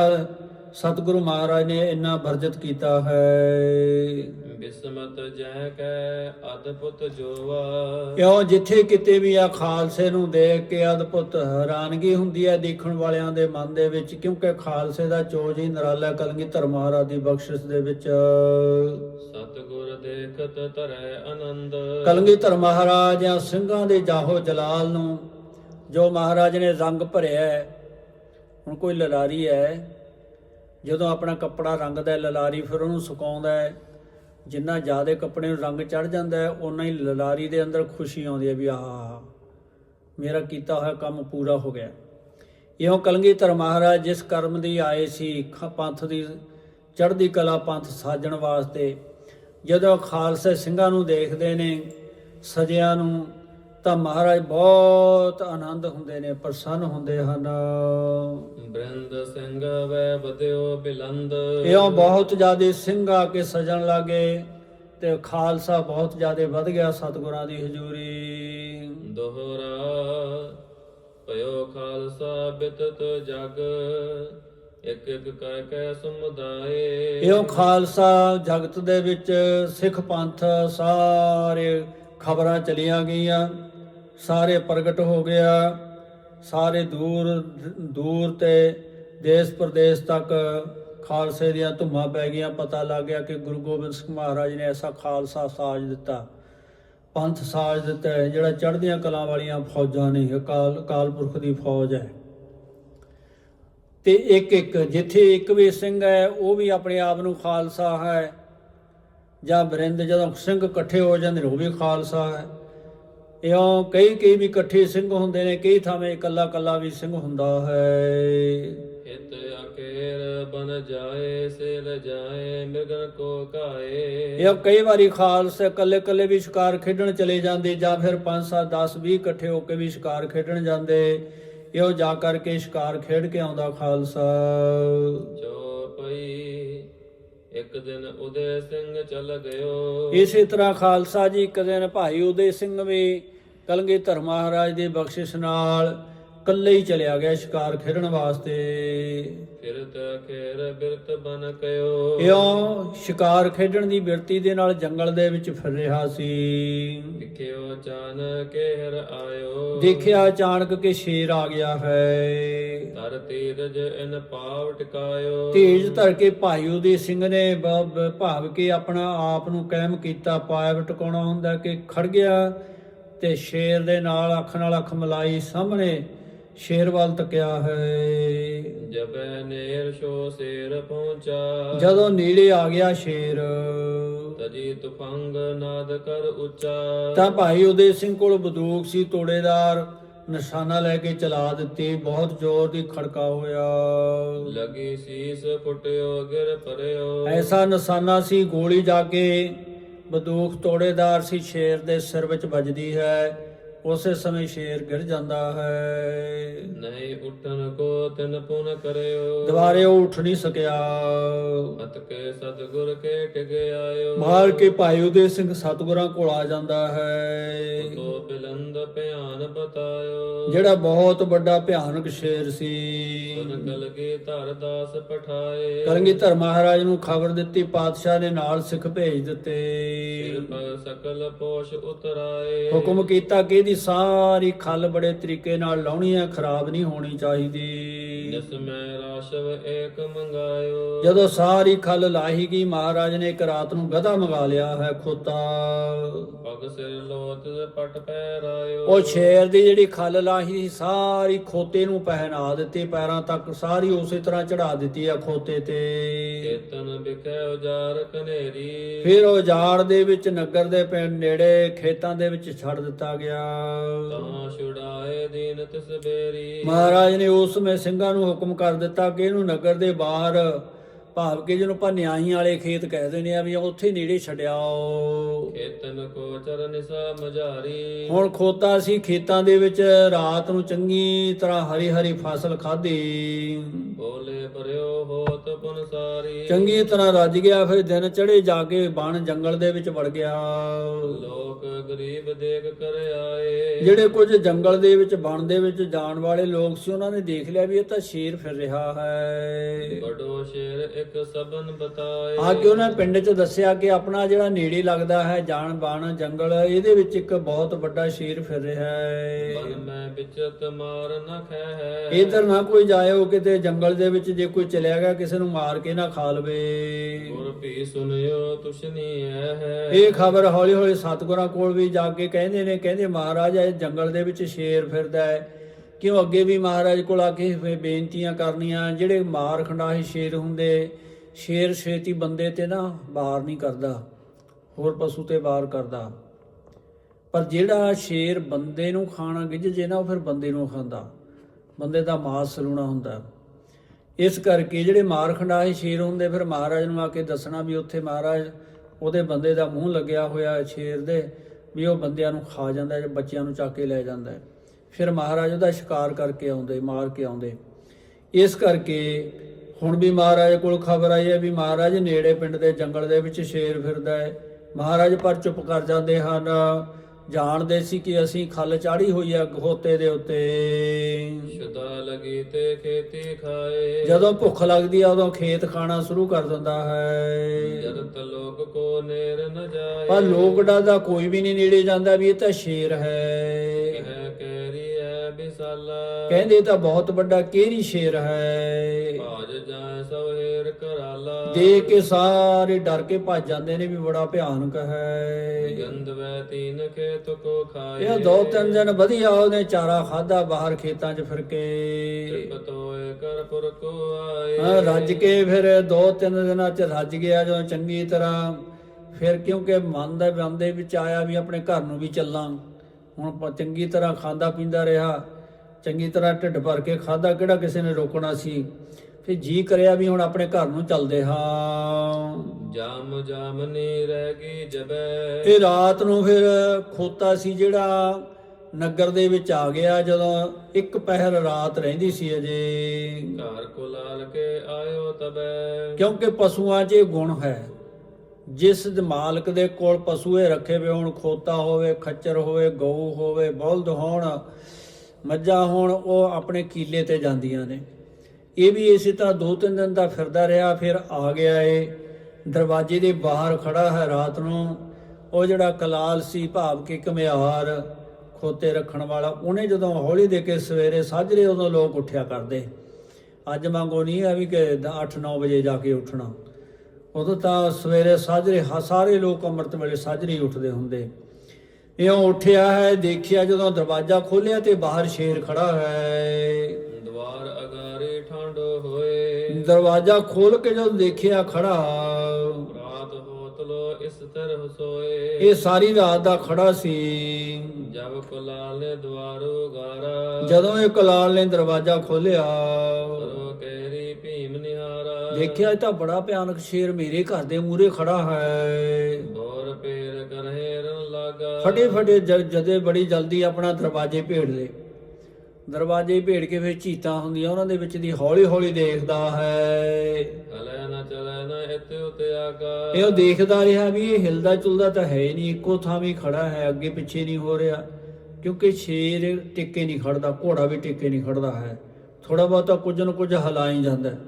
ਸਤਿਗੁਰੂ ਮਹਾਰਾਜ ਨੇ ਇੰਨਾ ਵਰਜਿਤ ਕੀਤਾ ਹੈ। ਬਿਸਮਤ ਜਹ ਕੈ ਅਦਭੁਤ ਜੋਵਾ। ਇਉਂ ਜਿੱਥੇ ਕਿਤੇ ਵੀ ਆ ਖਾਲਸੇ ਨੂੰ ਦੇਖ ਕੇ ਅਦਭੁਤ ਹੈਰਾਨਗੀ ਹੁੰਦੀ ਹੈ ਦੇਖਣ ਵਾਲਿਆਂ ਦੇ ਮਨ ਦੇ ਵਿੱਚ ਕਿਉਂਕਿ ਖਾਲਸੇ ਦਾ ਚੋਜ ਹੀ ਨਿਰਾਲਾ ਕਲਗੀਧਰ ਮਹਾਰਾਜ ਦੀ ਬਖਸ਼ਿਸ਼ ਦੇ ਵਿੱਚ। ਸਤਿਗੁਰ ਦੇਖਤ ਧਰੈ ਆਨੰਦ। ਕਲਗੀਧਰ ਮਹਾਰਾਜ ਜਾਂ ਸਿੰਘਾਂ ਦੇ ਜਾਹੋ ਜਲਾਲ ਨੂੰ ਜੋ ਮਹਾਰਾਜ ਨੇ ਰੰਗ ਭਰਿਆ ਹੈ। ਹੁਣ ਕੋਈ ਲਲਾਰੀ ਹੈ। ਜਦੋਂ ਆਪਣਾ ਕੱਪੜਾ ਰੰਗਦਾ ਲਲਾਰੀ ਫਿਰ ਉਹਨੂੰ ਸੁਕਾਉਂਦਾ ਹੈ। ਜਿੰਨਾ ਜ਼ਿਆਦਾ ਕੱਪੜੇ ਨੂੰ ਰੰਗ ਚੜ ਜਾਂਦਾ ਹੈ, ਓਨਾ ਹੀ ਲਲਾਰੀ ਦੇ ਅੰਦਰ ਖੁਸ਼ੀ ਆਉਂਦੀ ਹੈ ਵੀ ਆਹ, ਮੇਰਾ ਕੀਤਾ ਹੋਇਆ ਕੰਮ ਪੂਰਾ ਹੋ ਗਿਆ। ਇਉਂ ਕਲਗੀਧਰ ਮਹਾਰਾਜ ਜਿਸ ਕਰਮ ਦੀ ਆਏ ਸੀ, ਖ- ਪੰਥ ਦੀ, ਚੜ੍ਹਦੀ ਕਲਾ ਪੰਥ ਸਾਜਣ ਵਾਸਤੇ, ਜਦੋਂ ਖਾਲਸੇ ਸਿੰਘਾਂ ਨੂੰ ਦੇਖਦੇ ਨੇ, ਸਜਿਆਂ ਨੂੰ ਤਾਂ ਮਹਾਰਾਜ ਬਹੁਤ ਆਨੰਦ ਹੁੰਦੇ ਨੇ ਪ੍ਰਸੰਨ ਹੁੰਦੇ ਹਨ। ਬ੍ਰਿੰਦ ਸਿੰਘ ਵੈ ਬਦਿਓ ਬਿਲੰਦ। ਇਉਂ ਬਹੁਤ ਜ਼ਿਆਦੇ ਸਿੰਘ ਆ ਕੇ ਸਜਣ ਲੱਗੇ ਤੇ ਖਾਲਸਾ ਬਹੁਤ ਜ਼ਿਆਦੇ ਵੱਧ ਗਿਆ ਸਤਿਗੁਰਾਂ ਦੀ ਹਜ਼ੂਰੀ। ਦੋਹਰਾ ਭਇਓ ਖਾਲਸਾ ਬਿਤਤ ਜਗ ਇਕ ਇਕ ਕਹਿ ਕੈ ਸਮੁਦਾਏ। ਇਉਂ ਖਾਲਸਾ ਜਗਤ ਦੇ ਵਿੱਚ ਸਿੱਖ ਪੰਥ ਸਾਰੇ ਖਬਰਾਂ ਚਲੀਆਂ ਗਈਆਂ। ਸਾਰੇ ਪ੍ਰਗਟ ਹੋ ਗਿਆ। ਸਾਰੇ ਦੂਰ ਦੂਰ ਤੇ ਦੇਸ਼ ਪ੍ਰਦੇਸ਼ ਤੱਕ ਖਾਲਸੇ ਦੀਆਂ ਧੁੰਮਾਂ ਪੈ ਗਈਆਂ। ਪਤਾ ਲੱਗ ਗਿਆ ਕਿ ਗੁਰੂ ਗੋਬਿੰਦ ਸਿੰਘ ਮਹਾਰਾਜ ਨੇ ਐਸਾ ਖਾਲਸਾ ਸਾਜ ਦਿੱਤਾ। ਪੰਥ ਸਾਜ ਦਿੱਤਾ ਜਿਹੜਾ ਚੜ੍ਹਦੀਆਂ ਕਲਾਂ ਵਾਲੀਆਂ ਫੌਜਾਂ ਨੇ। ਅਕਾਲ ਅਕਾਲ ਪੁਰਖ ਦੀ ਫੌਜ ਹੈ। ਤੇ ਇੱਕ ਇੱਕ, ਜਿੱਥੇ ਇੱਕ ਵੀ ਸਿੰਘ ਹੈ, ਉਹ ਵੀ ਆਪਣੇ ਆਪ ਨੂੰ ਖਾਲਸਾ ਹੈ। ਜਾਂ ਬਰਿੰਦ ਜਦੋਂ ਸਿੰਘ ਇਕੱਠੇ ਹੋ ਜਾਂਦੇ ਨੇ, ਉਹ ਵੀ ਖਾਲਸਾ ਹੈ। ਇਉਂ ਕਈ ਕਈ ਵੀ ਇਕੱਠੇ ਸਿੰਘ ਹੁੰਦੇ ਨੇ ਕਈ ਥਾਵੇਂ ਇਕੱਲਾ ਇਕੱਲਾ ਵੀ ਸਿੰਘ ਹੁੰਦਾ ਹੈ। ਹਿਤ ਅਕੇਰ ਬਨ ਜਾਏ ਸੇ ਲ ਜਾਏ ਮਿਰਗਨ ਕੋ ਕਾਏ ਇਹ ਕਈ ਵਾਰੀ ਖਾਲਸੇ ਇਕੱਲੇ ਇਕੱਲੇ ਵੀ ਸ਼ਿਕਾਰ ਖੇਡਣ ਚਲੇ ਜਾਂਦੇ ਜਾਂ ਫਿਰ 5 7 10 20 ਇਕੱਠੇ ਹੋ ਕੇ ਵੀ ਸ਼ਿਕਾਰ ਖੇਡਣ ਜਾਂਦੇ। ਇਹੋ ਜਾ ਕਰਕੇ ਸ਼ਿਕਾਰ ਖੇਡ ਕੇ ਆਉਂਦਾ ਖਾਲਸਾ। ਚੋਪਈ ਇੱਕ ਦਿਨ ਉਦੈ ਸਿੰਘ ਚਲ ਗਇਓ। ਇਸੇ ਤਰ੍ਹਾਂ ਖਾਲਸਾ ਜੀ ਇੱਕ ਦਿਨ ਭਾਈ ਉਦੈ ਸਿੰਘ ਵੀ ਕਲਗੀਧਰ ਮਹਾਰਾਜ ਦੀ ਬਖਸ਼ਿਸ਼ ਨਾਲ ਇਕੱਲੇ ਹੀ ਚਲਿਆ ਗਿਆ ਸ਼ਿਕਾਰ ਖੇਡਣ ਵਾਸਤੇ। ਫਿਰਤ ਅਖੇਰ ਬਿਰਤ ਬਨ ਕਯੋ। ਇਉਂ ਸ਼ਿਕਾਰ ਖੇਡਣ ਦੀ ਬਿਰਤੀ ਦੇ ਨਾਲ ਜੰਗਲ ਦੇ ਵਿੱਚ ਫਿਰ ਰਿਹਾ ਸੀ। ਵਿਖਿਓ ਚਾਨ ਕੇਹਰ ਆਇਓ। ਦੇਖਿਆ ਅਚਾਨਕ ਕਿ ਸ਼ੇਰ ਆ ਗਿਆ ਹੈ। ਤਰ ਤੀਰਜ ਇਨ ਪਾਵ ਟਿਕਾਇਓ। ਤੇਜ ਧਰ ਕੇ ਭਾਈ ਉਦੇ ਸਿੰਘ ਨੇ ਭਾਵ ਕੇ ਆਪਣਾ ਆਪ ਨੂੰ ਕਾਇਮ ਕੀਤਾ ਪਾਇਬ ਟਿਕਾਉਣਾ ਹੁੰਦਾ ਕਿ ਖੜ ਗਿਆ ਤੇ ਸ਼ੇਰ ਦੇ ਨਾਲ ਅੱਖ ਨਾਲ ਅੱਖ ਮਿਲਾਈ ਸਾਹਮਣੇ ਸ਼ੇਰ ਵੱਲ ਤੱਕਿਆ ਹੈ। ਜਬੈ ਨੇਰ ਸ਼ੋ ਸੇਰ ਪਹੁੰਚਾ। ਜਦੋਂ ਨੇੜੇ ਆ ਗਿਆ ਸ਼ੇਰ ਤਜੀ ਤੁਫੰਗ ਨਾਦ ਕਰ ਉੱਚਾ। ਤਾਂ ਭਾਈ ਉਦੇ ਸਿੰਘ ਕੋਲ ਬੰਦੂਕ ਸੀ ਤੋੜੇਦਾਰ। ਨਿਸ਼ਾਨਾ ਲੈ ਕੇ ਚਲਾ ਦਿੱਤੀ ਬਹੁਤ ਜ਼ੋਰ ਦੀ ਖੜਕਾ ਹੋਇਆ। ਲਗੀ ਸੀਸ ਫੁਟਿਓ ਗਿਰ ਪਰਿਓ। ਐਸਾ ਨਿਸ਼ਾਨਾ ਸੀ ਗੋਲੀ ਜਾ ਕੇ ਬੰਦੂਕ ਤੋੜੇਦਾਰ ਸੀ ਸ਼ੇਰ ਦੇ ਸਿਰ ਵਿੱਚ ਵੱਜਦੀ ਹੈ। ਉਸੇ ਸਮੇਂ ਸ਼ੇਰ ਗਿਰ ਜਾਂਦਾ ਹੈ। ਨਹੀਂ ਉੱਠਣ ਕੋ ਤਿਨ ਪੁਨ ਕਰਿਓ। ਦੁਬਾਰੇ ਉਹ ਉੱਠ ਨਹੀਂ ਸਕਿਆ। ਅਤ ਕੇ ਸਤਗੁਰ ਕੇ ਟਿਕ ਆਇਓ। ਮਾਰ ਕੇ ਭਾਈ ਉਦੇ ਸਿੰਘ ਸਤਿਗੁਰਾਂ ਕੋਲ ਆ ਜਾਂਦਾ ਹੈ। ਤੋ ਬਿਲੰਦ ਭਿਆਨ ਬਤਾਇਓ। ਜਿਹੜਾ ਬਹੁਤ ਵੱਡਾ ਭਿਆਨਕ ਸ਼ੇਰ ਸੀ। ਕਲਗੀ ਧਰ ਦਾਸ ਪਠਾਏ। ਕਲਗੀਧਰ ਮਹਾਰਾਜ ਨੂੰ ਖਬਰ ਦਿੱਤੀ ਪਾਤਸ਼ਾਹ ਨੇ ਨਾਲ ਸਿੱਖ ਭੇਜ ਦਿੱਤੇ। ਸਕਲ ਪੋਸ਼ ਉਤਰਾਏ। ਹੁਕਮ ਕੀਤਾ ਕਿ ਇਹਦੀ ਸਾਰੀ ਖੱਲ ਬੜੇ ਤਰੀਕੇ ਨਾਲ ਲਾਉਣੀ ਹੈ ਖਰਾਬ ਨਹੀਂ ਹੋਣੀ ਚਾਹੀਦੀ। ਜਿਸ ਮੈਂ ਰਾਸ਼ਵ ਏਕ ਮੰਗਾਇਓ। ਜਦੋਂ ਸਾਰੀ ਖੱਲ ਲਾਹੀ ਗਈ ਮਹਾਰਾਜ ਨੇ ਇੱਕ ਰਾਤ ਨੂੰ ਗਧਾ ਮੰਗਾ ਲਿਆ ਹੈ ਖੋਤਾ। ਪਗ ਸਿਰ ਲੋਤ ਪਟ ਪੈਰਾਇਓ। ਉਹ ਸ਼ੇਰ ਦੀ ਜਿਹੜੀ ਖੱਲ ਲਾਹੀ ਸੀ, ਸਾਰੀ ਖੋਤੇ ਨੂੰ ਪਹਿਨਾ ਦਿੱਤੀ ਪੈਰਾਂ ਤੱਕ ਸਾਰੀ ਉਸੇ ਤਰ੍ਹਾਂ ਚੜਾ ਦਿੱਤੀ ਆ ਖੋਤੇ ਤੇ। ਚੇਤਨ ਬਿਖੈ ਉਜਾਰ ਕਨੇਰੀ ਫਿਰ ਉਹ ਜਾੜ ਦੇ ਵਿੱਚ ਨਗਰ ਦੇ ਪਿੰਡ ਨੇੜੇ ਖੇਤਾਂ ਦੇ ਵਿੱਚ ਛੱਡ ਦਿੱਤਾ ਗਿਆ। ਤਾਂ ਛੁਡਾਏ ਦਿਨ ਤਿਸ ਮਹਾਰਾਜ ਨੇ ਉਸ ਸਮੇਂ ਸਿੰਘਾਂ ਨੂੰ ਹੁਕਮ ਕਰ ਦਿੱਤਾ ਕਿ ਇਹਨੂੰ ਨਗਰ ਦੇ ਬਾਹਰ ਭਾਵ ਕਿ ਜਿਹਨੂੰ ਆਪਾਂ ਨਿਆਹੀ ਵਾਲੇ ਖੇਤ ਕਹਿ ਦਿੰਦੇ ਆ ਵੀ ਉੱਥੇ ਨੇੜੇ ਛੱਡਿਆਓ ਖੇਤਨ ਕੋ ਚਰਨ ਸਾ ਮਝਾਰੀ। ਹੁਣ ਖੋਤਾ ਸੀ ਖੇਤਾਂ ਦੇ ਵਿੱਚ ਰਾਤ ਨੂੰ ਚੰਗੀ ਤਰ੍ਹਾਂ ਹਰੀ ਹਰੀ ਫਸਲ ਖਾਧੀ। ਬੋਲੇ ਪਰਿਓ ਹੋਤ ਪੁਨ ਸਾਰੀ। ਚੰਗੀ ਤਰ੍ਹਾਂ ਰੱਜ ਗਿਆ ਫਿਰ ਦਿਨ ਚੜੇ ਜਾ ਕੇ ਬਣ ਜੰਗਲ ਦੇ ਵਿੱਚ ਵੜ ਗਿਆ। ਲੋਕ ਗਰੀਬ ਦੇਖ ਕਰ ਆਏ। ਜਿਹੜੇ ਕੁਝ ਜੰਗਲ ਦੇ ਵਿੱਚ ਬਣ ਦੇ ਵਿੱਚ ਜਾਣ ਵਾਲੇ ਲੋਕ ਸੀ ਉਹਨਾਂ ਨੇ ਦੇਖ ਲਿਆ ਵੀ ਇਹ ਤਾਂ ਸ਼ੇਰ ਫਿਰ ਰਿਹਾ ਹੈ। ਬੜੋ ਸ਼ੇਰ ਇੱਕ ਸਬਨ ਬਤਾਏ। ਆ ਕੇ ਉਹਨਾਂ ਪਿੰਡ 'ਚ ਦੱਸਿਆ ਕਿ ਆਪਣਾ ਜਿਹੜਾ ਨੇੜੇ ਲੱਗਦਾ ਹੈ ਜਾਣ ਬਾਣ ਜੰਗਲ ਇਹਦੇ ਵਿੱਚ ਇੱਕ ਬਹੁਤ ਵੱਡਾ ਸ਼ੇਰ ਫਿਰ ਰਿਹਾ ਹੈ ਮੈਂ ਵਿਚਤ ਮਾਰ ਨ ਖੈ ਹੈ ਇਧਰ ਨਾ ਕੋਈ ਜਾਇਓ ਕਿਤੇ ਜੰਗਲ ਦੇ ਵਿੱਚ ਜੇ ਕੋਈ ਚਲਿਆ ਗਿਆ ਕਿਸੇ ਨੂੰ ਮਾਰ ਕੇ ਨਾ ਖਾ ਲਵੇ। ਗੁਰ ਭੀ ਸੁਨਿਓ ਤੁਸ਼ਨੀ ਹੈ। ਇਹ ਖਬਰ ਹੌਲੀ ਹੌਲੀ ਸਤਗੁਰਾਂ ਕੋਲ ਵੀ ਜਾ ਕੇ ਕਹਿੰਦੇ ਨੇ ਕਹਿੰਦੇ ਮਹਾਰਾਜ ਇਹ ਜੰਗਲ ਦੇ ਵਿੱਚ ਸ਼ੇਰ ਫਿਰਦਾ ਹੈ। ਕਿਉਂ ਅੱਗੇ ਵੀ ਮਹਾਰਾਜ ਕੋਲ ਆ ਕੇ ਫੇ ਬੇਨਤੀਆਂ ਕਰਨੀਆਂ, ਜਿਹੜੇ ਮਾਰ ਖੰਡਾਹੀ ਸ਼ੇਰ ਹੁੰਦੇ, ਸ਼ੇਰ ਛੇਤੀ ਬੰਦੇ ਤੇ ਨਾ ਵਾਰ ਨਹੀਂ ਕਰਦਾ, ਹੋਰ ਪਸ਼ੂ ਤੇ ਵਾਰ ਕਰਦਾ। ਪਰ ਜਿਹੜਾ ਸ਼ੇਰ ਬੰਦੇ ਨੂੰ ਖਾਣਾ ਗਿੱਝ ਜੇ ਨਾ, ਉਹ ਫਿਰ ਬੰਦੇ ਨੂੰ ਖਾਂਦਾ। ਬੰਦੇ ਦਾ ਮਾਸ ਸਲੂਣਾ ਹੁੰਦਾ। ਇਸ ਕਰਕੇ ਜਿਹੜੇ ਮਾਰ ਖੰਡਾਏ ਸ਼ੇਰ ਹੁੰਦੇ, ਫਿਰ ਮਹਾਰਾਜ ਨੂੰ ਆ ਕੇ ਦੱਸਣਾ ਵੀ ਉੱਥੇ ਮਹਾਰਾਜ ਉਹਦੇ ਬੰਦੇ ਦਾ ਮੂੰਹ ਲੱਗਿਆ ਹੋਇਆ ਸ਼ੇਰ ਦੇ, ਵੀ ਉਹ ਬੰਦਿਆਂ ਨੂੰ ਖਾ ਜਾਂਦਾ ਹੈ, ਬੱਚਿਆਂ ਨੂੰ ਚੱਕ ਕੇ ਲੈ ਜਾਂਦਾ ਹੈ। ਫਿਰ ਮਹਾਰਾਜ ਉਹਦਾ ਸ਼ਿਕਾਰ ਕਰਕੇ ਆਉਂਦੇ, ਮਾਰ ਕੇ ਆਉਂਦੇ। ਇਸ ਕਰਕੇ ਹੁਣ ਵੀ ਮਹਾਰਾਜ ਕੋਲ ਖਬਰ ਆਈ ਹੈ ਵੀ ਮਹਾਰਾਜ ਨੇੜੇ ਪਿੰਡ ਦੇ ਜੰਗਲ ਦੇ ਵਿੱਚ ਸ਼ੇਰ ਫਿਰਦਾ ਹੈ। ਮਹਾਰਾਜ ਪਰ ਚੁੱਪ ਕਰ ਜਾਂਦੇ ਹਨ। ਜਾਣਦੇ ਸੀ ਕਿ ਅਸੀਂ ਖੱਲ ਚਾੜੀ ਹੋਈ ਹੈ ਖੋਤੇ ਦੇ ਉੱਤੇ। ਸ਼ੁਦਾ ਲਗੀ ਤੇ ਖੇਤੀ ਖਾਏ। ਜਦੋਂ ਭੁੱਖ ਲੱਗਦੀ ਆ ਉਦੋਂ ਖੇਤ ਖਾਣਾ ਸ਼ੁਰੂ ਕਰ ਦਿੰਦਾ ਹੈ। ਜਰਤ ਲੋਕ ਕੋ ਨੇਰ ਨ ਜਾਏ। ਪਰ ਲੋਕੜਾ ਦਾ ਕੋਈ ਵੀ ਨਹੀਂ ਨੇੜੇ ਜਾਂਦਾ ਵੀ ਇਹ ਤਾਂ ਸ਼ੇਰ ਹੈ। ਕਹਿ ਕੈਰੀ ਬਿਸਾਲਾ। ਕਹਿੰਦੇ ਤਾਂ ਬਹੁਤ ਵੱਡਾ ਕਿਹੜੀ ਸ਼ੇਰ ਹੈ। ਭਾਜ ਜਾਏ ਸਭ ਹੇਰ ਕਰਾਲਾ ਦੇਖ ਕੇ ਸਾਰੇ ਡਰ ਕੇ ਭੱਜ ਜਾਂਦੇ ਨੇ ਵੀ ਬੜਾ ਭਿਆਨਕ ਹੈ। ਗੰਧ ਵੈ ਤੀਨ ਖੇਤ ਕੋ ਖਾਏ। ਇਹ ਦੋ ਤਿੰਨ ਦਿਨ ਵਧੀਆ ਉਹਨੇ ਚਾਰਾ ਖਾਦਾ ਬਾਹਰ ਖੇਤਾਂ 'ਚ ਫਿਰ ਕੇ। ਪਤੋਏ ਕਰ ਪੁਰ ਕੋ ਆਏ। ਹਾਂ, ਰੱਜ ਕੇ ਫਿਰ ਦੋ ਤਿੰਨ ਦਿਨਾਂ 'ਚ ਰੱਜ ਗਿਆ ਜਦੋਂ ਚੰਗੀ ਤਰ੍ਹਾਂ। ਫਿਰ ਕਿਉਂਕਿ ਮਨ ਦੇ ਬੰਦੇ ਵਿੱਚ ਆਇਆ ਵੀ ਆਪਣੇ ਘਰ ਨੂੰ ਵੀ ਚੱਲਾਂ। ਹੁਣ ਚੰਗੀ ਤਰ੍ਹਾਂ ਖਾਂਦਾ ਪੀਂਦਾ ਰਿਹਾ ਚੰਗੀ ਤਰ੍ਹਾਂ ਢਿੱਡ ਭਰ ਕੇ ਖਾਦਾ ਕਿਹੜਾ ਕਿਸੇ ਨੇ ਰੋਕਣਾ ਸੀ? ਫਿਰ ਜੀ ਕਰਿਆ ਵੀ ਹੁਣ ਆਪਣੇ ਘਰ ਨੂੰ ਚੱਲਦੇ ਹਾਂ। ਜਾਮ ਜਾਮਨੀ ਰਹਿ ਗਈ ਜਬੈ। ਇਹ ਰਾਤ ਨੂੰ ਫਿਰ ਖੋਤਾ ਸੀ ਜਿਹੜਾ ਨਗਰ ਦੇ ਵਿੱਚ ਆ ਗਿਆ ਜਦੋਂ ਇੱਕ ਪਹਿਰ ਰਾਤ ਰਹਿੰਦੀ ਸੀ ਅਜੇ। ਘਰ ਕੋ ਲਾਲ ਕੇ ਆਇਓ ਤਬੈ। ਕਿਉਂਕਿ ਪਸ਼ੂਆਂ 'ਚ ਇਹ ਗੁਣ ਹੈ। ਜਿਸ ਦੇ ਮਾਲਕ ਦੇ ਕੋਲ ਪਸ਼ੂਏ ਰੱਖੇ ਵੇ ਹੋਣ, ਖੋਤਾ ਹੋਵੇ, ਖੱਚਰ ਹੋਵੇ, ਗਊ ਹੋਵੇ ਬਲਦ ਹੋਣ, ਮੱਝਾਂ ਹੋਣ, ਉਹ ਆਪਣੇ ਕੀਲੇ ਤੇ ਜਾਂਦੀਆਂ ਨੇ। ਇਹ ਵੀ ਇਸੇ ਤਰ੍ਹਾਂ ਦੋ ਤਿੰਨ ਦਿਨ ਦਾ ਫਿਰਦਾ ਰਿਹਾ, ਫਿਰ ਆ ਗਿਆ ਏ। ਦਰਵਾਜ਼ੇ ਦੇ ਬਾਹਰ ਖੜਾ ਹੈ ਰਾਤ ਨੂੰ। ਉਹ ਜਿਹੜਾ ਕਲਾਲ ਸੀ, ਭਾਵ ਕਿ ਘਮਿਆਰ ਖੋਤੇ ਰੱਖਣ ਵਾਲਾ, ਉਹਨੇ ਜਦੋਂ ਹੌਲੀ ਦੇ ਕੇ ਸਵੇਰੇ ਸਾਜਰੇ ਉਦੋਂ ਲੋਕ ਉੱਠਿਆ ਕਰਦੇ। ਅੱਜ ਮੰਗੋ ਨਹੀਂ ਆ ਵੀ ਕਿ 8-9 ਵਜੇ ਜਾ ਕੇ ਉੱਠਣਾ। ਉਦੋਂ ਤਾਂ ਸਵੇਰੇ ਸਾਜਰੇ ਸਾਰੇ ਲੋਕ ਅੰਮ੍ਰਿਤ ਵੇਲੇ ਸਾਜਰੇ ਉੱਠਦੇ ਹੁੰਦੇ। ਇਉਂ ਉੱਠਿਆ ਹੈ ਦੇਖਿਆ ਜਦੋਂ ਦਰਵਾਜ਼ਾ ਖੋਲ੍ਹਿਆ ਤੇ ਬਾਹਰ ਸ਼ੇਰ ਖੜਾ ਹੈ। ਦਵਾਰ ਅਗਾਰੇ ਠਾਂਡੋ ਹੋਏ। ਦਰਵਾਜ਼ਾ ਖੋਲ ਕੇ ਜਦੋਂ ਦੇਖਿਆ ਖੜਾ ਰਾਤ ਹੋਤ ਲੋ ਇਸ ਤਰਹ ਸੋਏ। ਇਹ ਸਾਰੀ ਰਾਤ ਦਾ ਖੜਾ ਸੀ। ਜਬ ਕੋ ਲਾਲ ਨੇ ਦਵਾਰੋ ਗਾਰਾ ਜਦੋਂ ਇਹ ਕਲਾਲ ਨੇ ਦਰਵਾਜ਼ਾ ਖੋਲ੍ਹਿਆ ਕਰੋ ਕੈਰੀ ਭੀਮ ਨਿਹਾਰਾ ਦੇਖਿਆ ਇਹ ਤਾਂ ਬੜਾ ਭਿਆਨਕ ਸ਼ੇਰ ਮੇਰੇ ਘਰ ਦੇ ਮੂਹਰੇ ਖੜਾ ਹੈ। ਹੋਰ ਪੇਰ ਕਰਹਿ ਰਨ ਲਾਗਾ। ਫਟੇ ਫਟੇ ਜਦੇ ਬੜੀ ਜਲਦੀ ਆਪਣਾ ਦਰਵਾਜ਼ੇ ਭੇੜ ਲਏ। ਦਰਵਾਜ਼ੇ ਭੇੜ ਕੇ ਫਿਰ ਚੀਤਾਂ ਹੁੰਦੀਆਂ ਉਹਨਾਂ ਦੇ ਵਿੱਚ ਦੀ ਹੌਲੀ ਹੌਲੀ ਦੇਖਦਾ ਹੈ। ਹਲੇ ਨਾ ਚਲੇ ਨਾ ਇੱਥੇ ਉਤੇ ਆਗਾ ਇਹ ਉਹ ਦੇਖਦਾ ਰਿਹਾ ਵੀ ਇਹ ਹਿਲਦਾ ਚੁਲਦਾ ਤਾਂ ਹੈ ਹੀ ਨਹੀਂ ਇੱਕੋ ਥਾਂ ਵੀ ਖੜਾ ਹੈ ਅੱਗੇ ਪਿੱਛੇ ਨਹੀਂ ਹੋ ਰਿਹਾ। ਕਿਉਂਕਿ ਸ਼ੇਰ ਟਿੱਕੇ ਨਹੀਂ ਖੜਦਾ ਘੋੜਾ ਵੀ ਟਿੱਕੇ ਨਹੀਂ ਖੜਦਾ ਹੈ। ਥੋੜਾ ਬਹੁਤਾ ਕੁਝ ਨਾ ਕੁਝ ਹਲਾ ਹੀ ਜਾਂਦਾ ਹੈ।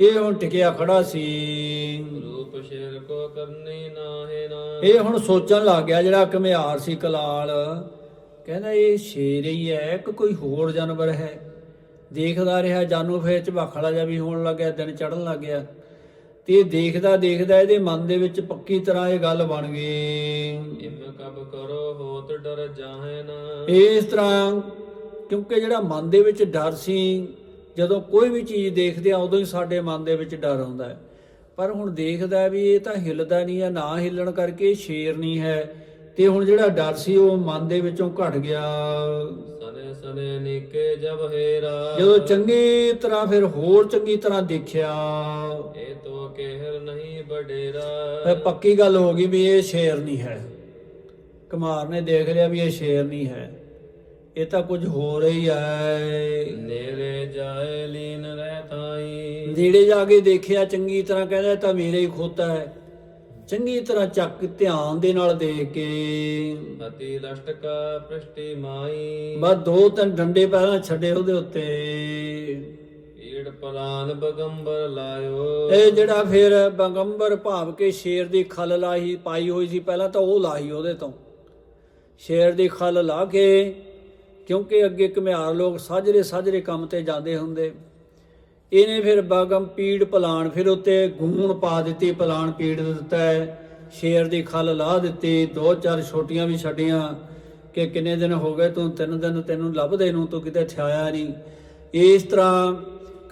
ਇਹ ਹੁਣ ਟਿਕਿਆ ਖੜਾ ਸੀ। ਰੂਪ ਸ਼ੇਰ ਕੋ ਕਰਨੀ ਨਾਹੇ ਨਾ। ਇਹ ਹੁਣ ਸੋਚਣ ਲੱਗ ਗਿਆ ਜਿਹੜਾ ਘਮਿਆਰ ਸੀ ਕਲਾਲ। ਕਹਿੰਦਾ ਇਹ ਸ਼ੇਰ ਹੀ ਹੈ ਕਿ ਕੋਈ ਹੋਰ ਜਾਨਵਰ ਹੈ। ਦੇਖਦਾ ਰਿਹਾ ਜਾਨੂ ਫੇਰ ਝਬਾਖੜਾ ਜਿਹਾ ਵੀ ਹੋਣ ਲੱਗਿਆ ਦਿਨ ਚੜਨ ਲੱਗ ਗਿਆ। ਤੇ ਦੇਖਦਾ ਦੇਖਦਾ ਇਹਦੇ ਮਨ ਦੇ ਵਿੱਚ ਪੱਕੀ ਤਰ੍ਹਾਂ ਇਹ ਗੱਲ ਬਣ ਗਈ। ਇਮ ਕਬ ਕਰੋ ਹੋਤ ਡਰ ਜਾਹੇ ਨਾ। ਇਸ ਤਰ੍ਹਾਂ ਕਿਉਂਕਿ ਜਿਹੜਾ ਮਨ ਦੇ ਵਿੱਚ ਡਰ ਸੀ ਜਦੋਂ ਕੋਈ ਵੀ ਚੀਜ਼ ਦੇਖਦੇ ਆ ਉਦੋਂ ਹੀ ਸਾਡੇ ਮਨ ਦੇ ਵਿੱਚ ਡਰ ਆਉਂਦਾ ਹੈ। ਪਰ ਹੁਣ ਦੇਖਦਾ ਵੀ ਇਹ ਤਾਂ ਹਿੱਲਦਾ ਨਹੀਂ ਹੈ ਨਾ ਹਿੱਲਣ ਕਰਕੇ ਸ਼ੇਰ ਨਹੀਂ ਹੈ। ਤੇ ਹੁਣ ਜਿਹੜਾ ਡਰ ਸੀ ਉਹ ਮਨ ਦੇ ਵਿੱਚੋਂ ਘਟ ਗਿਆ। ਸਨੇ ਸਨੇ ਨਿਕੇ ਜਬ ਹੇਰਾ। ਜਦੋਂ ਚੰਗੀ ਤਰ੍ਹਾਂ ਫਿਰ ਹੋਰ ਚੰਗੀ ਤਰ੍ਹਾਂ ਦੇਖਿਆ। ਇਹ ਤੋ ਕਹਿਰ ਨਹੀਂ ਬਡੇਰਾ ਪੱਕੀ ਗੱਲ ਹੋ ਗਈ ਵੀ ਇਹ ਸ਼ੇਰ ਨਹੀਂ ਹੈ। ਕੁਮਾਰ ਨੇ ਦੇਖ ਲਿਆ ਵੀ ਇਹ ਸ਼ੇਰ ਨਹੀਂ ਹੈ। ਇਹ ਤਾਂ ਕੁਝ ਹੀ ਹੈ ਨੇਰੇ ਜਾਏ ਲੀਨ ਰਹਿ ਤਾਈ। ਨੇੜੇ ਜਾ ਕੇ ਦੇਖਿਆ ਚੰਗੀ ਤਰ੍ਹਾਂ ਕਹਿੰਦਾ ਤਾਂ ਮੇਰੇ ਹੀ ਖੋਤਾ ਹੈ। ਚੰਗੀ ਤਰ੍ਹਾਂ ਚੱਕ ਧਿਆਨ ਦੇ ਨਾਲ ਦੇਖ ਕੇ। ਅਤੀ ਲਸ਼ਟਕਾ ਪ੍ਰਸ਼ਟੀ ਮਾਈ। ਬਸ ਦੋ ਤਿੰਨ ਡੰਡੇ ਪਹਿਲਾਂ ਛੱਡੇ ਉਹਦੇ ਉੱਤੇ। ਈੜ ਪਲਾਨ ਬਗੰਬਰ ਲਾਇਓ। ਇਹ ਜਿਹੜਾ ਫਿਰ ਬੰਗੰਬਰ ਭਾਵ ਕੇ ਸ਼ੇਰ ਦੀ ਖਲ ਲਾਹੀ ਪਾਈ ਹੋਈ ਸੀ ਪਹਿਲਾਂ ਤਾਂ ਉਹ ਲਾਹੀ ਉਹਦੇ ਤੋਂ। ਸ਼ੇਰ ਦੀ ਖਲ ਲਾ ਕੇ ਕਿਉਂਕਿ ਅੱਗੇ ਘਮਿਆਰ ਲੋਕ ਸਾਜਰੇ ਸਾਜਰੇ ਕੰਮ ਤੇ ਜਾਂਦੇ ਹੁੰਦੇ। ਇਹਨੇ ਫਿਰ ਬਾਗਮ ਪੀੜ ਪਲਾਣ ਫਿਰ ਉੱਤੇ ਗੂਣ ਪਾ ਦਿੱਤੀ ਪਲਾਣ ਪੀੜ ਦਿੱਤਾ ਸ਼ੇਰ ਦੀ ਖਲ ਲਾ ਦਿੱਤੀ, ਦੋ ਚਾਰ ਛੋਟੀਆਂ ਵੀ ਛੱਡੀਆਂ ਕਿ ਕਿੰਨੇ ਦਿਨ ਹੋ ਗਏ ਤੂੰ ਤਿੰਨ ਦਿਨ ਤੈਨੂੰ ਲੱਭਦੇ ਨੂੰ, ਤੂੰ ਕਿਤੇ ਥਿਆਇਆ ਨਹੀਂ। ਇਸ ਤਰ੍ਹਾਂ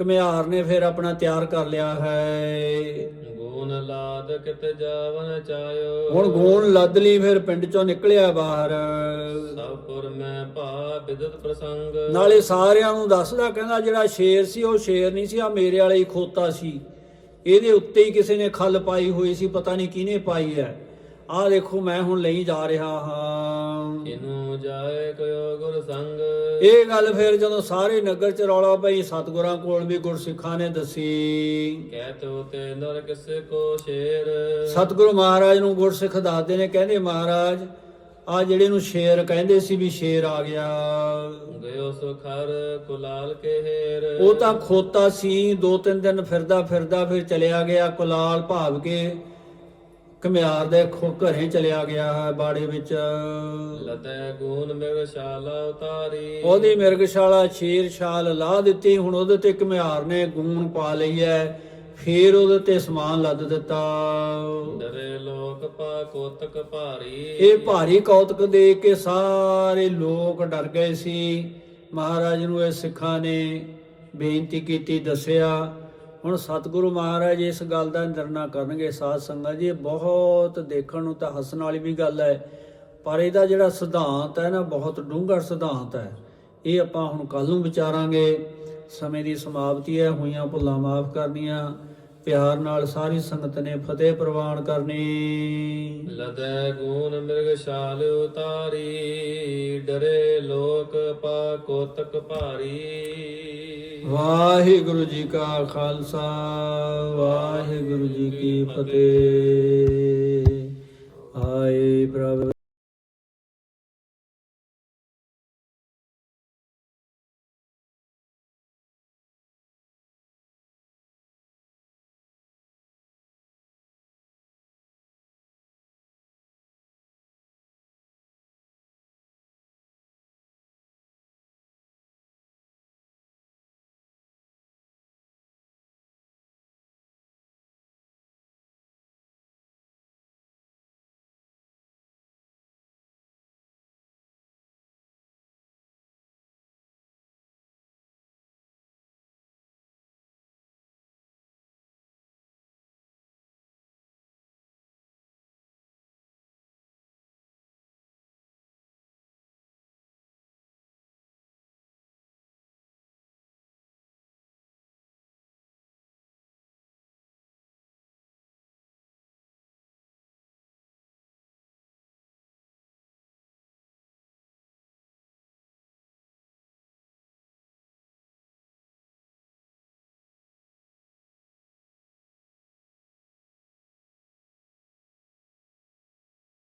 ਘੁਮਿਆਰ ਨੇ ਫਿਰ ਆਪਣਾ ਤਿਆਰ ਕਰ ਲਿਆ ਹੈ। ਗੂਨ ਲਾਦ ਕਿਤ ਜਾਵਨ ਚਾਇਓ। ਹੁਣ ਗੂਣ ਲੱਦ ਲਈ ਫਿਰ ਪਿੰਡ ਚੋਂ ਨਿਕਲਿਆ ਬਾਹਰ। ਸਭ ਪੁਰ ਮੈਂ ਭਾ ਬਿਦਤ ਪ੍ਰਸੰਗ। ਨਾਲੇ ਸਾਰਿਆਂ ਨੂੰ ਦੱਸਦਾ ਕਹਿੰਦਾ ਜਿਹੜਾ ਸ਼ੇਰ ਸੀ ਉਹ ਸ਼ੇਰ ਨਹੀਂ ਸੀ ਆ ਮੇਰੇ ਵਾਲੇ ਹੀ ਖੋਤਾ ਸੀ। ਇਹਦੇ ਉੱਤੇ ਹੀ ਕਿਸੇ ਨੇ ਖੱਲ ਪਾਈ ਹੋਈ ਸੀ ਪਤਾ ਨਹੀਂ ਕਿਹਨੇ ਪਾਈ ਹੈ। ਆਹ ਦੇਖੋ ਮੈਂ ਹੁਣ ਲਈ ਜਾ ਰਿਹਾ ਹਾਂ। ਇਨੂੰ ਜਾਏ ਕਯੋ ਗੁਰ ਸੰਗ ਇਹ ਗੱਲ ਫਿਰ ਜਦੋਂ ਸਾਰੇ ਨਗਰ ਚ ਰੌਲਾ ਪਈ ਸਤਗੁਰਾਂ ਕੋਲ ਵੀ ਗੁਰਸਿੱਖਾਂ ਨੇ ਦੱਸੀ। ਕਹਿ ਤੋ ਤੇ ਨਰ ਕਿਸ ਕੋ ਸ਼ੇਰ। ਸਤਿਗੁਰੂ ਮਹਾਰਾਜ ਨੂੰ ਗੁਰਸਿੱਖ ਦੱਸਦੇ ਨੇ ਕਹਿੰਦੇ ਮਹਾਰਾਜ ਆ ਜਿਹੜੇ ਨੂੰ ਸ਼ੇਰ ਕਹਿੰਦੇ ਸੀ ਵੀ ਸ਼ੇਰ ਆ ਗਿਆ। ਗਇਓ ਸੁਖਰ ਕੁਲਾਲ ਕੇ ਹੇਰ। ਉਹ ਤਾਂ ਖੋਤਾ ਸੀ ਦੋ ਤਿੰਨ ਦਿਨ ਫਿਰਦਾ ਫਿਰਦਾ ਫਿਰ ਚਲਿਆ ਗਿਆ ਕੁਲਾਲ ਭਾਵ ਕੇ। ਘਮਿਆਰ ਦੇ ਖੋ ਘਰੇ ਚਲਿਆ ਗਿਆ ਹੈ ਬਾੜੇ ਵਿੱਚ। ਲਤੈ ਗੂਨ ਮਿਰ ਸ਼ਾਲਾ ਉਤਾਰੀ। ਉਹਦੀ ਮਿਰਗਸ਼ਾਲਾ ਸ਼ੇਰ ਛਾਲ ਲਾ ਦਿੱਤੀ। ਹੁਣ ਉਹਦੇ ਤੇ ਘਮਿਆਰ ਨੇ ਗੂਣ ਪਾ ਲਈ ਹੈ। ਫਿਰ ਉਹਦੇ ਤੇ ਸਮਾਨ ਲੱਦ ਦਿੱਤਾ। ਡਰੇ ਲੋਕ ਪਾ ਕੋਤਕ ਭਾਰੀ। ਇਹ ਭਾਰੀ ਕੌਤਕ ਦੇ ਕੇ ਸਾਰੇ ਲੋਕ ਡਰ ਗਏ ਸੀ। ਮਹਾਰਾਜ ਨੂੰ ਇਹ ਸਿੱਖਾਂ ਨੇ ਬੇਨਤੀ ਕੀਤੀ ਦੱਸਿਆ। ਹੁਣ ਸਤਿਗੁਰੂ ਮਹਾਰਾਜ ਇਸ ਗੱਲ ਦਾ ਨਿਰਣਾ ਕਰਨਗੇ ਸਾਧ ਸੰਗਤ ਜੀ, ਇਹ ਬਹੁਤ ਦੇਖਣ ਨੂੰ ਤਾਂ ਹੱਸਣ ਵਾਲੀ ਵੀ ਗੱਲ ਹੈ, ਪਰ ਇਹਦਾ ਜਿਹੜਾ ਸਿਧਾਂਤ ਹੈ ਨਾ, ਬਹੁਤ ਡੂੰਘਾ ਸਿਧਾਂਤ ਹੈ। ਇਹ ਆਪਾਂ ਹੁਣ ਕੱਲ ਨੂੰ ਵਿਚਾਰਾਂਗੇ। ਸਮੇਂ ਦੀ ਸਮਾਪਤੀ ਹੈ, ਹੋਈਆਂ ਭੁੱਲਾਂ ਮਾਫ ਕਰਨੀਆਂ। ਪਿਆਰ ਨਾਲ ਸਾਰੀ ਸੰਗਤ ਨੇ ਫਤਿਹ ਪ੍ਰਵਾਨ ਕਰਨੀ। ਲਦੈ ਗੂਨ ਮਿਰਗ ਸ਼ਾਲ ਉਤਾਰੀ ਡਰੇ ਲੋਕ ਪਾ ਕੋਤਕ ਭਾਰੀ। ਵਾਹਿਗੁਰੂ ਜੀ ਕਾ ਖਾਲਸਾ ਵਾਹਿਗੁਰੂ ਜੀ ਕੀ ਫਤਿਹ। ਆਏ ਪ੍ਰਭ